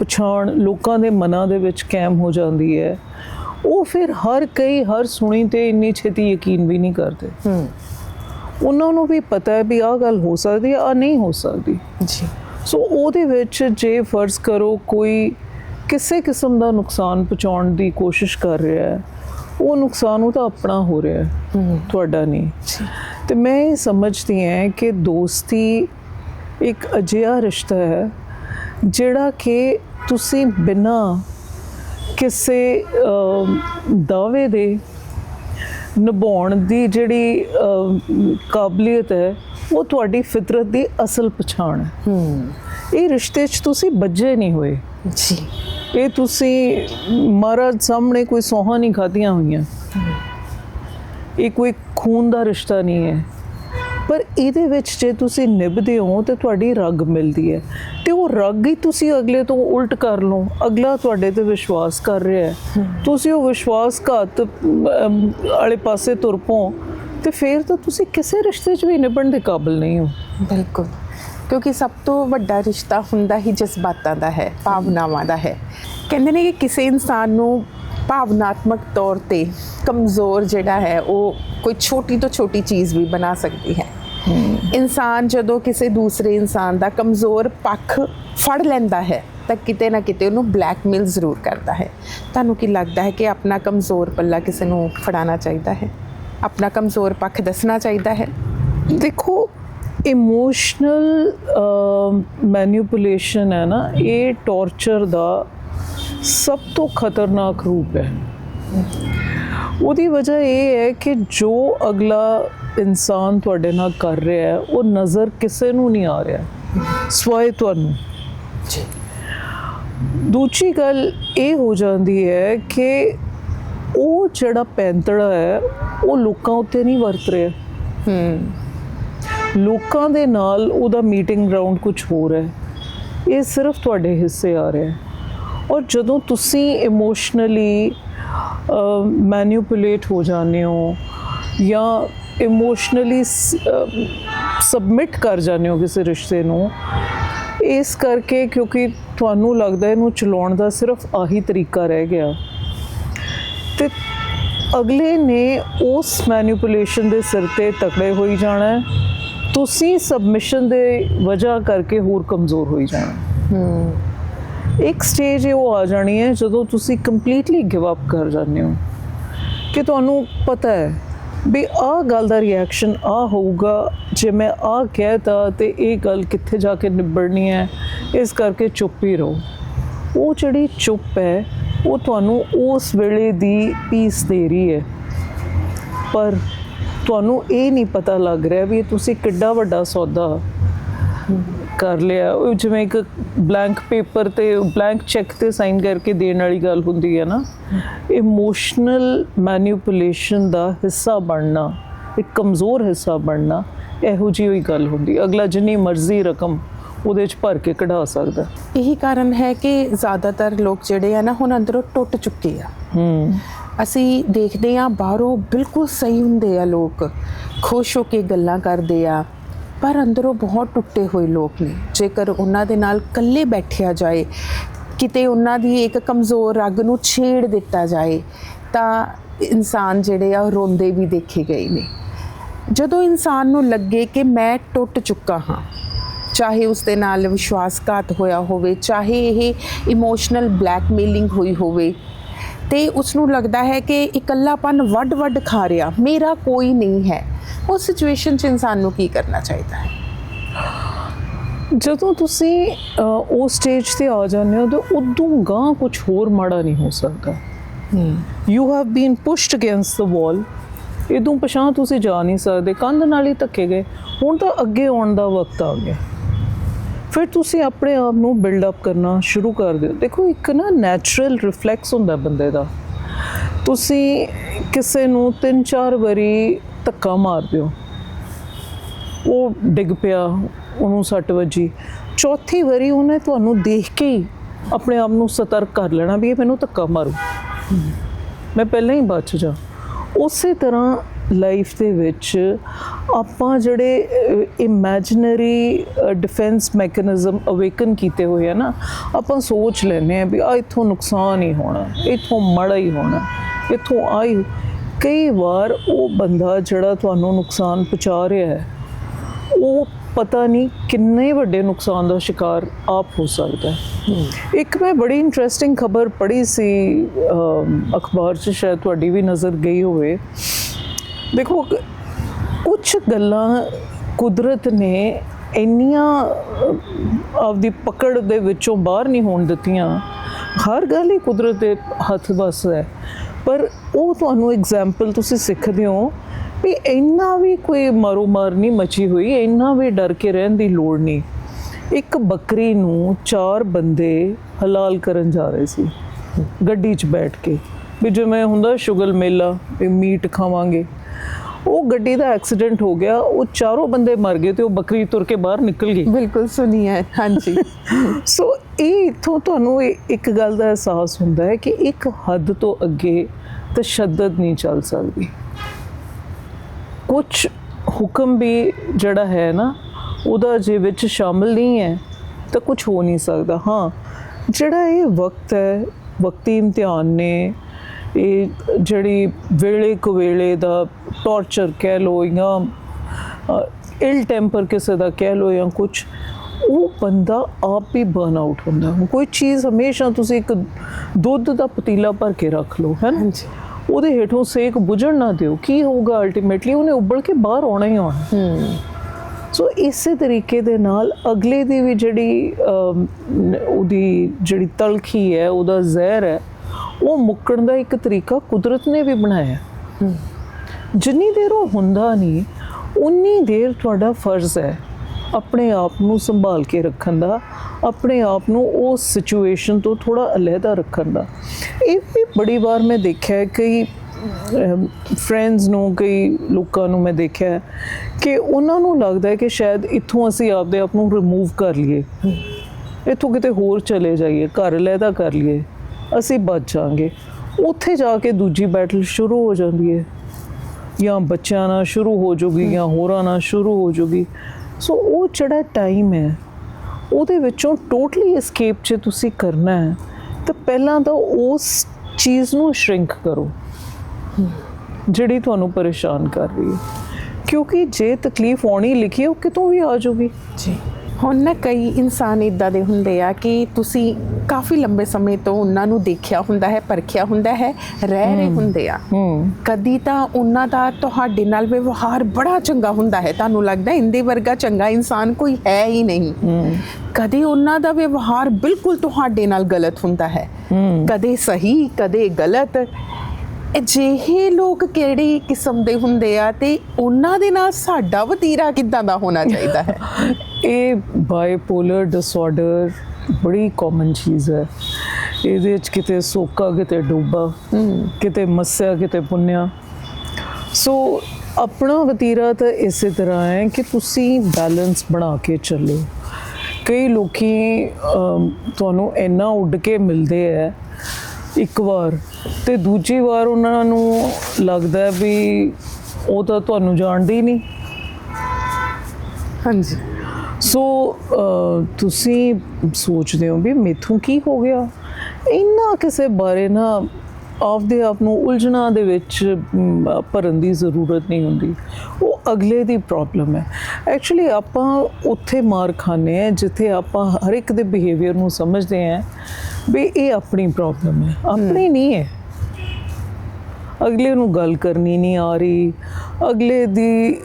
ਪਛਾਣ ਲੋਕਾਂ ਦੇ ਮਨਾਂ ਦੇ ਵਿੱਚ ਕਾਇਮ ਹੋ ਜਾਂਦੀ ਹੈ। ਉਹ ਫਿਰ ਹਰ ਕਈ ਹਰ ਸੁਣੀ ਤੇ ਇੰਨੀ ਛੇਤੀ ਯਕੀਨ ਵੀ ਨਹੀਂ ਕਰਦੇ। ਹੂੰ। ਉਹਨਾਂ ਨੂੰ ਵੀ ਪਤਾ ਹੈ ਵੀ ਆਹ ਗੱਲ ਹੋ ਸਕਦੀ ਹੈ ਆ ਨਹੀਂ ਹੋ ਸਕਦੀ। ਜੀ। ਸੋ ਉਹਦੇ ਵਿੱਚ ਜੇ ਫਰਜ਼ ਕਰੋ ਕੋਈ ਕਿਸੇ ਕਿਸਮ ਦਾ ਨੁਕਸਾਨ ਪਹੁੰਚਾਉਣ ਦੀ ਕੋਸ਼ਿਸ਼ ਕਰ ਰਿਹਾ ਹੈ ਉਹ ਨੁਕਸਾਨ ਉਹ ਤਾਂ ਆਪਣਾ ਹੋ ਰਿਹਾ ਹੈ ਹੂੰ। ਤੁਹਾਡਾ ਨਹੀਂ। ਜੀ। ਤੇ ਮੈਂ ਸਮਝਦੀ ਹਾਂ ਕਿ ਦੋਸਤੀ ਇੱਕ ਅਜਿਹਾ ਰਿਸ਼ਤਾ ਹੈ ਜਿਹੜਾ ਕਿ ਤੁਸੀਂ ਬਿਨਾਂ ਕਿਸੇ ਦਾਅਵੇ ਦੇ ਨਿਭਾਉਣ ਦੀ ਜਿਹੜੀ ਕਾਬਲੀਅਤ ਹੈ ਉਹ ਤੁਹਾਡੀ ਫਿਤਰਤ ਦੀ ਅਸਲ ਪਛਾਣ ਹੈ। ਹੂੰ। ਇਹ ਰਿਸ਼ਤੇ 'ਚ ਤੁਸੀਂ ਬੱਝੇ ਨਹੀਂ ਹੋਏ। ਜੀ। ਇਹ ਤੁਸੀਂ ਮਹਾਰਾਜ ਸਾਹਮਣੇ ਕੋਈ ਸੌਹਾਂ ਨਹੀਂ ਖਾਧੀਆਂ ਹੋਈਆਂ। ਇਹ ਕੋਈ ਖੂਨ ਦਾ ਰਿਸ਼ਤਾ ਨਹੀਂ ਹੈ। ਪਰ ਇਹਦੇ ਵਿੱਚ ਜੇ ਤੁਸੀਂ ਨਿਭਦੇ ਹੋ ਤੇ ਤੁਹਾਡੀ ਰਗ ਮਿਲਦੀ ਹੈ। ਤੇ ਉਹ ਰਗ ਹੀ ਤੁਸੀਂ ਅਗਲੇ ਤੋਂ ਉਲਟ ਕਰ ਲਓ। ਅਗਲਾ ਤੁਹਾਡੇ ਤੇ ਵਿਸ਼ਵਾਸ ਕਰ ਰਿਹਾ ਹੈ। ਤੁਸੀਂ ਉਹ ਵਿਸ਼ਵਾਸਘਾਤ ਅਮ, ਵਾਲੇ ਪਾਸੇ ਤੁਰ ਪਓ। ਤੇ ਫਿਰ ਤਾਂ ਤੁਸੀਂ ਕਿਸੇ ਰਿਸ਼ਤੇ 'ਚ ਵੀ ਨਿਭਣ ਦੇ ਕਾਬਿਲ ਨਹੀਂ ਹੋ। ਬਿਲਕੁਲ। ਕਿਉਂਕਿ ਸਭ ਤੋਂ ਵੱਡਾ ਰਿਸ਼ਤਾ ਹੁੰਦਾ ਹੀ ਜਜ਼ਬਾਤਾਂ ਦਾ ਹੈ ਭਾਵਨਾਵਾਂ ਦਾ ਹੈ। ਕਹਿੰਦੇ ਨੇ ਕਿ ਕਿਸੇ ਇਨਸਾਨ ਨੂੰ ਭਾਵਨਾਤਮਕ ਤੌਰ ਤੇ ਕਮਜ਼ੋਰ ਜਿਹੜਾ ਹੈ, ਉਹ ਕੋਈ ਛੋਟੀ ਤੋਂ ਛੋਟੀ ਚੀਜ਼ ਵੀ ਬਣਾ ਸਕਦੀ ਹੈ। ਇਨਸਾਨ ਜਦੋਂ ਕਿਸੇ ਦੂਸਰੇ ਇਨਸਾਨ ਦਾ ਕਮਜ਼ੋਰ ਪੱਖ ਫੜ ਲੈਂਦਾ ਹੈ, ਤਾਂ ਕਿਤੇ ਨਾ ਕਿਤੇ ਉਹਨੂੰ ਬਲੈਕਮੇਲ ਜ਼ਰੂਰ ਕਰਦਾ ਹੈ। ਤੁਹਾਨੂੰ ਕੀ ਲੱਗਦਾ ਹੈ ਕਿ ਆਪਣਾ ਕਮਜ਼ੋਰ ਪੱਲਾ ਕਿਸੇ ਨੂੰ ਫੜਾਉਣਾ ਚਾਹੀਦਾ ਹੈ? ਆਪਣਾ ਕਮਜ਼ੋਰ ਪੱਖ ਦੱਸਣਾ ਚਾਹੀਦਾ ਹੈ? ਦੇਖੋ ਇਮੋਸ਼ਨਲ ਮੈਨੀਪੂਲੇਸ਼ਨ ਹੈ ਨਾ, ਇਹ ਟੌਰਚਰ ਦਾ ਸਭ ਤੋਂ ਖਤਰਨਾਕ ਰੂਪ ਹੈ। ਉਹਦੀ ਵਜ੍ਹਾ ਇਹ ਹੈ ਕਿ ਜੋ ਅਗਲਾ ਇਨਸਾਨ ਤੁਹਾਡੇ ਨਾਲ ਕਰ ਰਿਹਾ ਹੈ ਉਹ ਨਜ਼ਰ ਕਿਸੇ ਨੂੰ ਨਹੀਂ ਆ ਰਿਹਾ। ਸਵਾਏ ਤੁਹਾਨੂੰ। ਜੀ। ਦੂਜੀ ਗੱਲ ਇਹ ਹੋ ਜਾਂਦੀ ਹੈ ਕਿ ਉਹ ਜਿਹੜਾ ਪੈਂਤੜਾ ਹੈ ਉਹ ਲੋਕਾਂ ਉੱਤੇ ਨਹੀਂ ਵਰਤ ਰਿਹਾ। ਹੂੰ। ਲੋਕਾਂ ਦੇ ਨਾਲ ਉਹਦਾ ਮੀਟਿੰਗ ਗਰਾਊਂਡ ਕੁਝ ਹੋਰ ਹੈ। ਇਹ ਸਿਰਫ ਤੁਹਾਡੇ ਹਿੱਸੇ ਆ ਰਿਹਾ ਹੈ। ਔਰ ਜਦੋਂ ਤੁਸੀਂ ਇਮੋਸ਼ਨਲੀ ਮੈਨੀਪੂਲੇਟ ਹੋ ਜਾਂਦੇ ਹੋ ਜਾਂ ਇਮੋਸ਼ਨਲੀ ਸਬਮਿਟ ਕਰ ਜਾਂਦੇ ਹੋ ਕਿਸੇ ਰਿਸ਼ਤੇ ਨੂੰ, ਇਸ ਕਰਕੇ ਕਿਉਂਕਿ ਤੁਹਾਨੂੰ ਲੱਗਦਾ ਇਹਨੂੰ ਚਲਾਉਣ ਦਾ ਸਿਰਫ ਆਹੀ ਤਰੀਕਾ ਰਹਿ ਗਿਆ। ਤੇ ਅਗਲੇ ਨੇ ਉਸ ਮੈਨੀਪੂਲੇਸ਼ਨ ਦੇ ਸਿਰ ਤੇ ਤਕੜੇ ਹੋਈ ਜਾਣਾ ਤੁਸੀਂ ਸਬਮਿਸ਼ਨ ਦੇ ਵਜ੍ਹਾ ਕਰਕੇ ਹੋਰ ਕਮਜ਼ੋਰ ਹੋਈ ਜਾਣਾ। ਇੱਕ ਸਟੇਜ ਇਹ ਉਹ ਆ ਜਾਣੀ ਹੈ ਜਦੋਂ ਤੁਸੀਂ ਕੰਪਲੀਟਲੀ ਗਿਵ ਅਪ ਕਰ ਜਾਂਦੇ ਹੋ। ਕਿ ਤੁਹਾਨੂੰ ਪਤਾ ਹੈ ਵੀ ਆਹ ਗੱਲ ਦਾ ਰਿਐਕਸ਼ਨ ਆ ਹੋਊਗਾ, ਜੇ ਮੈਂ ਆ ਕਹਿਤਾ ਤੇ ਇਹ ਗੱਲ ਕਿੱਥੇ ਜਾ ਕੇ ਨਿਬੜਨੀ ਹੈ, ਇਸ ਕਰਕੇ ਚੁੱਪ ਹੀ ਰਹੋ। ਉਹ ਜਿਹੜੀ ਚੁੱਪ ਹੈ, ਉਹ ਤੁਹਾਨੂੰ ਉਸ ਵੇਲੇ ਦੀ ਪੀਸ ਦੇ ਰਹੀ ਹੈ। ਪਰ ਤੁਹਾਨੂੰ ਇਹ ਨਹੀਂ ਪਤਾ ਲੱਗ ਰਿਹਾ ਵੀ ਤੁਸੀਂ ਕਿੱਡਾ ਵੱਡਾ ਸੌਦਾ ਕਰ ਲਿਆ। ਉਹ ਜਿਵੇਂ ਇੱਕ ਬਲੈਂਕ ਪੇਪਰ ਤੇ ਬਲੈਂਕ ਚੈੱਕ ਤੇ ਸਾਈਨ ਕਰਕੇ ਦੇਣ ਵਾਲੀ ਗੱਲ ਹੁੰਦੀ ਹੈ ਨਾ। ਇਮੋਸ਼ਨਲ ਮੈਨੀਪੂਲੇਸ਼ਨ ਦਾ ਹਿੱਸਾ ਬਣਨਾ ਇੱਕ ਕਮਜ਼ੋਰ ਹਿੱਸਾ ਬਣਨਾ ਇਹੋ ਜਿਹੀ ਹੋਈ ਗੱਲ ਹੁੰਦੀ। ਅਗਲਾ ਜਿੰਨੀ ਮਰਜ਼ੀ ਰਕਮ ਉਹਦੇ ਚ ਭਰ ਕੇ ਕਢਾ ਸਕਦਾ। ਇਹੀ ਕਾਰਨ ਹੈ ਕਿ ਜ਼ਿਆਦਾਤਰ ਲੋਕ ਜਿਹੜੇ ਆ ਨਾ ਹੁਣ ਅੰਦਰੋਂ ਟੁੱਟ ਚੁੱਕੇ ਆ। ਹੂੰ। ਅਸੀਂ ਦੇਖਦੇ ਆ ਬਾਹਰੋਂ ਬਿਲਕੁਲ ਸਹੀ ਹੁੰਦੇ ਆ ਲੋਕ। ਖੁਸ਼ ਹੋ ਕੇ ਗੱਲਾਂ ਕਰਦੇ ਆ। ਪਰ ਅੰਦਰੋਂ ਬਹੁਤ ਟੁੱਟੇ ਹੋਏ ਲੋਕ ਨੇ। ਜੇਕਰ ਉਹਨਾਂ ਦੇ ਨਾਲ ਇਕੱਲੇ ਬੈਠਿਆ ਜਾਏ, ਕਿਤੇ ਉਹਨਾਂ ਦੀ ਇੱਕ ਕਮਜ਼ੋਰ ਰਗ ਨੂੰ ਛੇੜ ਦਿੱਤਾ ਜਾਏ, ਤਾਂ ਇਨਸਾਨ ਜਿਹੜੇ ਆ ਉਹ ਰੋਂਦੇ ਵੀ ਦੇਖੇ ਗਏ ਨੇ। ਜਦੋਂ ਇਨਸਾਨ ਨੂੰ ਲੱਗੇ ਕਿ ਮੈਂ ਟੁੱਟ ਚੁੱਕਾ ਹਾਂ, ਚਾਹੇ ਉਸ ਦੇ ਨਾਲ ਵਿਸ਼ਵਾਸਘਾਤ ਹੋਇਆ ਹੋਵੇ, ਚਾਹੇ ਇਹ ਇਮੋਸ਼ਨਲ ਬਲੈਕਮੇਲਿੰਗ ਹੋਈ ਹੋਵੇ, ਤੇ ਉਸ ਨੂੰ ਲੱਗਦਾ ਹੈ ਕਿ ਇਕੱਲਾਪਨ ਵੱਡ-ਵੱਡ ਖਾ ਰਿਹਾ, ਮੇਰਾ ਕੋਈ ਨਹੀਂ ਹੈ। ਉਸ ਸਿਚੁਏਸ਼ਨ 'ਚ ਇਨਸਾਨ ਨੂੰ ਕੀ ਕਰਨਾ ਚਾਹੀਦਾ ਹੈ? ਜਦੋਂ ਤੁਸੀਂ ਉਸ ਸਟੇਜ ਤੇ ਆ ਜਾਂਦੇ ਹੋ ਤਾਂ ਉਦੋਂ ਗਾਂ ਕੁਝ ਹੋਰ ਮਾੜਾ ਨਹੀਂ ਹੋ ਸਕਦਾ। You have been pushed against the wall ਇਦੋਂ ਪਛਾਂ ਤੁਸੀਂ ਜਾ ਨਹੀਂ ਸਕਦੇ। ਕੰਧ ਨਾਲ ਹੀ ਧੱਕੇ ਗਏ। ਹੁਣ ਤਾਂ ਅੱਗੇ ਆਉਣ ਦਾ ਵਕਤ ਆ ਗਿਆ। ਫਿਰ ਤੁਸੀਂ ਆਪਣੇ ਆਪ ਨੂੰ ਬਿਲਡ ਅਪ ਕਰਨਾ ਸ਼ੁਰੂ ਕਰ ਦਿਓ। ਦੇਖੋ ਇੱਕ ਨਾ ਨੈਚੁਰਲ ਰਿਫਲੈਕਸ ਹੁੰਦਾ ਬੰਦੇ ਦਾ। ਤੁਸੀਂ ਕਿਸੇ ਨੂੰ ਤਿੰਨ ਚਾਰ ਵਾਰੀ ਧੱਕਾ ਮਾਰ ਦਿਓ। ਉਹ ਡਿੱਗ ਪਿਆ, ਉਹਨੂੰ ਸੱਟ ਵੱਜੀ। ਚੌਥੀ ਵਾਰੀ ਉਹਨੇ ਤੁਹਾਨੂੰ ਦੇਖ ਕੇ ਹੀ ਆਪਣੇ ਆਪ ਨੂੰ ਸਤਰਕ ਕਰ ਲੈਣਾ ਵੀ ਇਹ ਮੈਨੂੰ ਧੱਕਾ ਮਾਰੂ। ਮੈਂ ਪਹਿਲਾਂ ਹੀ ਬਚ ਜਾ। ਉਸੇ ਤਰ੍ਹਾਂ ਲਾਈਫ ਦੇ ਵਿੱਚ ਆਪਾਂ ਜਿਹੜੇ ਇਮੇਜਿਨਰੀ ਡਿਫੈਂਸ ਮੈਕੈਨਿਜ਼ਮ ਅਵੇਕਨ ਕੀਤੇ ਹੋਏ ਆ ਨਾ, ਆਪਾਂ ਸੋਚ ਲੈਨੇ ਆ ਵੀ ਆ ਇਥੋਂ ਨੁਕਸਾਨ ਹੀ ਹੋਣਾ, ਇਥੋਂ ਮਾੜਾ ਹੀ ਹੋਣਾ, ਇਥੋਂ ਆਈ ਕਈ ਵਾਰ ਉਹ ਬੰਦਾ ਜਿਹੜਾ ਤੁਹਾਨੂੰ ਨੁਕਸਾਨ ਪਹੁੰਚਾ ਰਿਹਾ ਹੈ ਉਹ ਪਤਾ ਨਹੀਂ ਕਿੰਨੇ ਵੱਡੇ ਨੁਕਸਾਨ ਦਾ ਸ਼ਿਕਾਰ ਆਪ ਹੋ ਸਕਦਾ ਹੈ। ਇੱਕ ਮੈਂ ਬੜੀ ਇੰਟਰਸਟਿੰਗ ਖਬਰ ਪੜ੍ਹੀ ਸੀ ਅਖਬਾਰ 'ਚ ਸ਼ਾਇਦ ਤੁਹਾਡੀ ਵੀ ਨਜ਼ਰ ਗਈ ਹੋਵੇ। ਦੇਖੋ ਕੁਝ ਗੱਲਾਂ ਕੁਦਰਤ ਨੇ ਇੰਨੀਆਂ ਆਪਦੀ ਪਕੜ ਦੇ ਵਿੱਚੋਂ ਬਾਹਰ ਨਹੀਂ ਹੋਣ ਦਿੱਤੀਆਂ। ਹਰ ਗੱਲ ਹੀ ਕੁਦਰਤ ਦੇ ਹੱਥ ਵੱਸ ਹੈ। ਪਰ ਉਹ ਤੁਹਾਨੂੰ ਐਗਜ਼ਾਮਪਲ ਤੁਸੀਂ ਸਿੱਖਦੇ ਹੋ ਵੀ ਇੰਨਾ ਵੀ ਕੋਈ ਮਾਰੋ ਮਾਰ ਨਹੀਂ ਮਚੀ ਹੋਈ ਇੰਨਾ ਵੀ ਡਰ ਕੇ ਰਹਿਣ ਦੀ ਲੋੜ ਨਹੀਂ। ਇੱਕ ਬੱਕਰੀ ਨੂੰ ਚਾਰ ਬੰਦੇ ਹਲਾਲ ਕਰਨ ਜਾ ਰਹੇ ਸੀ ਗੱਡੀ 'ਚ ਬੈਠ ਕੇ। ਵੀ ਜਿਵੇਂ ਹੁੰਦਾ ਸ਼ੁਗਲ ਮੇਲਾ ਵੀ ਮੀਟ ਖਾਵਾਂਗੇ। ਉਹ ਗੱਡੀ ਦਾ ਐਕਸੀਡੈਂਟ ਹੋ ਗਿਆ ਉਹ ਚਾਰੋਂ ਬੰਦੇ ਮਰ ਗਏ ਤੇ ਉਹ ਬੱਕਰੀ ਤੁਰ ਕੇ ਬਾਹਰ ਨਿਕਲ ਗਈ। ਬਿਲਕੁਲ ਸੁਣੀ ਹੈ ਹਾਂਜੀ। ਸੋ ਇਹ ਇਥੋਂ ਤੁਹਾਨੂੰ ਇਹ- ਇੱਕ ਗੱਲ ਦਾ ਅਹਿਸਾਸ ਹੁੰਦਾ ਹੈ ਕਿ ਇੱਕ ਹੱਦ ਤੋਂ ਅੱਗੇ ਤਸ਼ੱਦਦ ਨਹੀਂ ਚੱਲ ਸਕਦੀ। ਕੁਝ ਹੁਕਮ ਵੀ ਜਿਹੜਾ ਹੈ ਨਾ, ਉਹਦਾ ਜੇ ਵਿੱਚ ਸ਼ਾਮਲ ਨਹੀਂ ਹੈ, ਤਾਂ ਕੁਝ ਹੋ ਨਹੀਂ ਸਕਦਾ। ਹਾਂ, ਜਿਹੜਾ ਇਹ ਵਕਤ ਹੈ, ਵਕਤੀ ਇਮਤਿਹਾਨ ਨੇ, ਇਹ ਜਿਹੜੀ ਵੇਲੇ ਕੁਵੇਲੇ ਦਾ ਟੌਰਚਰ ਕਹਿ ਲੋ ਜਾਂ ਇਲ ਟੈਂਪਰ ਕਿਸੇ ਦਾ ਕਹਿ ਲੋ ਜਾਂ ਕੁਝ ਉਹ ਬੰਦਾ ਆਪ ਹੀ ਬਰਨ ਆਊਟ ਹੁੰਦਾ। ਕੋਈ ਚੀਜ਼ ਹਮੇਸ਼ਾ ਤੁਸੀਂ ਇੱਕ ਦੁੱਧ ਦਾ ਪਤੀਲਾ ਭਰ ਕੇ ਰੱਖ ਲਓ ਹੈ ਨਾ। ਉਹਦੇ ਹੇਠੋਂ ਸੇਕ ਬੁਝਣ ਨਾ ਦਿਓ। ਕੀ ਹੋਊਗਾ ਅਲਟੀਮੇਟਲੀ ਉਹਨੇ ਉੱਬਲ ਕੇ ਬਾਹਰ ਆਉਣਾ ਹੀ ਆਉਣਾ। ਹੂੰ। ਸੋ ਇਸੇ ਤਰੀਕੇ ਦੇ ਨਾਲ ਅਗਲੇ ਦੀ ਵੀ ਜਿਹੜੀ ਉਹਦੀ ਜਿਹੜੀ ਤਲਖੀ ਹੈ ਉਹਦਾ ਜ਼ਹਿਰ ਹੈ ਉਹ ਮੁੱਕਣ ਦਾ ਇੱਕ ਤਰੀਕਾ ਕੁਦਰਤ ਨੇ ਵੀ ਬਣਾਇਆ। ਜਿੰਨੀ ਦੇਰ ਉਹ ਹੁੰਦਾ ਨਹੀਂ ਉਨੀ ਦੇਰ ਤੁਹਾਡਾ ਫਰਜ਼ ਹੈ। ਆਪਣੇ ਆਪ ਨੂੰ ਸੰਭਾਲ ਕੇ ਰੱਖਣ ਦਾ, ਆਪਣੇ ਆਪ ਨੂੰ ਉਸ ਸਿਚੁਏਸ਼ਨ ਤੋਂ ਥੋੜਾ ਅਲੱਗਾ ਰੱਖਣ ਦਾ। ਇਹ ਵੀ ਬੜੀ ਵਾਰ ਮੈਂ ਦੇਖਿਆ ਹੈ ਕਈ ਫਰੈਂਡਸ ਨੂੰ, ਕਈ ਲੋਕਾਂ ਨੂੰ ਮੈਂ ਦੇਖਿਆ ਕਿ ਉਹਨਾਂ ਨੂੰ ਲੱਗਦਾ ਹੈ ਕਿ ਸ਼ਾਇਦ ਇੱਥੋਂ ਅਸੀਂ ਆਪਦੇ ਆਪ ਨੂੰ ਰਿਮੂਵ ਕਰ ਲਈਏ। ਇੱਥੋਂ ਕਿਤੇ ਹੋਰ ਚਲੇ ਜਾਈਏ, ਘਰ ਲੈਦਾ ਕਰ ਲਈਏ, ਅਸੀਂ ਬਚ ਜਾਾਂਗੇ। ਉੱਥੇ ਜਾ ਕੇ ਦੂਜੀ ਬੈਟਲ ਸ਼ੁਰੂ ਹੋ ਜਾਂਦੀ ਹੈ। ਜਾਂ ਬੱਚਿਆਂ ਨਾਲ ਸ਼ੁਰੂ ਹੋ ਜੂਗੀ, ਜਾਂ ਹੋਰਾਂ ਨਾਲ ਸ਼ੁਰੂ ਹੋ ਜੂਗੀ। ਸੋ ਉਹ ਜਿਹੜਾ ਟਾਈਮ ਹੈ, ਉਹਦੇ ਵਿੱਚੋਂ ਟੋਟਲੀ ਐਸਕੇਪ ਜੇ ਤੁਸੀਂ ਕਰਨਾ ਹੈ, ਤਾਂ ਪਹਿਲਾਂ ਤਾਂ ਉਸ ਚੀਜ਼ ਨੂੰ ਸ਼ਰਿੰਕ ਕਰੋ, ਜਿਹੜੀ ਤੁਹਾਨੂੰ ਪਰੇਸ਼ਾਨ ਕਰ ਰਹੀ ਹੈ। ਕਿਉਂਕਿ ਜੇ ਤਕਲੀਫ ਆਉਣੀ ਲਿਖੀ ਉਹ ਕਿਤੋਂ ਵੀ ਆ ਜਾਊਗੀ। ਜੀ। ਹੁਣ ਨਾ ਕਈ ਇਨਸਾਨ ਇਦਾਂ ਦੇ ਹੁੰਦੇ ਆ ਕਿ ਤੁਸੀਂ ਕਾਫੀ ਲੰਬੇ ਸਮੇਂ ਤੋਂ ਉਹਨਾਂ ਨੂੰ ਦੇਖਿਆ ਹੁੰਦਾ ਹੈ ਪਰਖਿਆ ਹੁੰਦਾ ਹੈ ਰਹਿ ਰਹੇ ਹੁੰਦੇ ਆ। ਕਦੀ ਤਾਂ ਉਹਨਾਂ ਦਾ ਤੁਹਾਡੇ ਨਾਲ ਵਿਵਹਾਰ ਬੜਾ ਚੰਗਾ ਹੁੰਦਾ ਹੈ। ਤੁਹਾਨੂੰ ਲੱਗਦਾ ਇੰਦੇ ਵਰਗਾ ਚੰਗਾ ਇਨਸਾਨ ਕੋਈ ਹੈ ਹੀ ਨਹੀਂ। ਕਦੇ ਉਹਨਾਂ ਦਾ ਵਿਵਹਾਰ ਬਿਲਕੁਲ ਤੁਹਾਡੇ ਨਾਲ ਗਲਤ ਹੁੰਦਾ ਹੈ। ਕਦੇ ਸਹੀ ਕਦੇ ਗਲਤ। ਅਜਿਹੇ ਲੋਕ ਕਿਹੜੀ ਕਿਸਮ ਦੇ ਹੁੰਦੇ ਆ ਤੇ ਉਹਨਾਂ ਦੇ ਨਾਲ ਸਾਡਾ ਵਤੀਰਾ ਕਿੱਦਾਂ ਦਾ ਹੋਣਾ ਚਾਹੀਦਾ ਹੈ? ਇਹ ਬਾਈਪੋਲਰ ਡਿਸਆਰਡਰ ਬੜੀ ਕਾਮਨ ਚੀਜ਼ ਹੈ। ਇਹਦੇ ਵਿੱਚ ਕਿਤੇ ਸੋਕਾ, ਕਿਤੇ ਡੋਬਾ, ਕਿਤੇ ਮੱਸਿਆ, ਕਿਤੇ ਪੁੰਨਿਆ। ਸੋ ਆਪਣਾ ਵਤੀਰਾ ਤਾਂ ਇਸੇ ਤਰ੍ਹਾਂ ਹੈ ਕਿ ਤੁਸੀਂ ਬੈਲੈਂਸ ਬਣਾ ਕੇ ਚੱਲੋ। ਕਈ ਲੋਕੀ ਤੁਹਾਨੂੰ ਇੰਨਾ ਉੱਡ ਕੇ ਮਿਲਦੇ ਹੈ ਇੱਕ ਵਾਰ, ਤੇ ਦੂਜੀ ਵਾਰ ਉਹਨਾਂ ਨੂੰ ਲੱਗਦਾ ਵੀ ਉਹ ਤਾਂ ਤੁਹਾਨੂੰ ਜਾਣਦੇ ਹੀ ਨਹੀਂ। ਹਾਂਜੀ। ਸੋ ਤੁਸੀਂ ਸੋਚਦੇ ਹੋ ਵੀ ਮੇਥੋਂ ਕੀ ਹੋ ਗਿਆ? ਇੰਨਾ ਕਿਸੇ ਬਾਰੇ ਨਾ ਆਪਦੇ ਆਪ ਨੂੰ ਉਲਝਣਾ ਦੇ ਵਿੱਚ ਭਰਨ ਦੀ ਜ਼ਰੂਰਤ ਨਹੀਂ ਹੁੰਦੀ। ਉਹ ਅਗਲੇ ਦੀ ਪ੍ਰੋਬਲਮ ਹੈ। ਐਕਚੁਅਲੀ ਆਪਾਂ ਉੱਥੇ ਮਾਰ ਖਾਂਦੇ ਆ ਜਿੱਥੇ ਆਪਾਂ ਹਰ ਇੱਕ ਦੇ ਬਿਹੇਵੀਅਰ ਨੂੰ ਸਮਝਦੇ ਆ ਵੀ ਇਹ ਆਪਣੀ ਪ੍ਰੋਬਲਮ ਹੈ। ਆਪਣੀ ਨਹੀਂ ਹੈ। ਅਗਲੇ ਨੂੰ ਗੱਲ ਕਰਨੀ ਨਹੀਂ ਆ ਰਹੀ। ਅਗਲੇ ਦੀ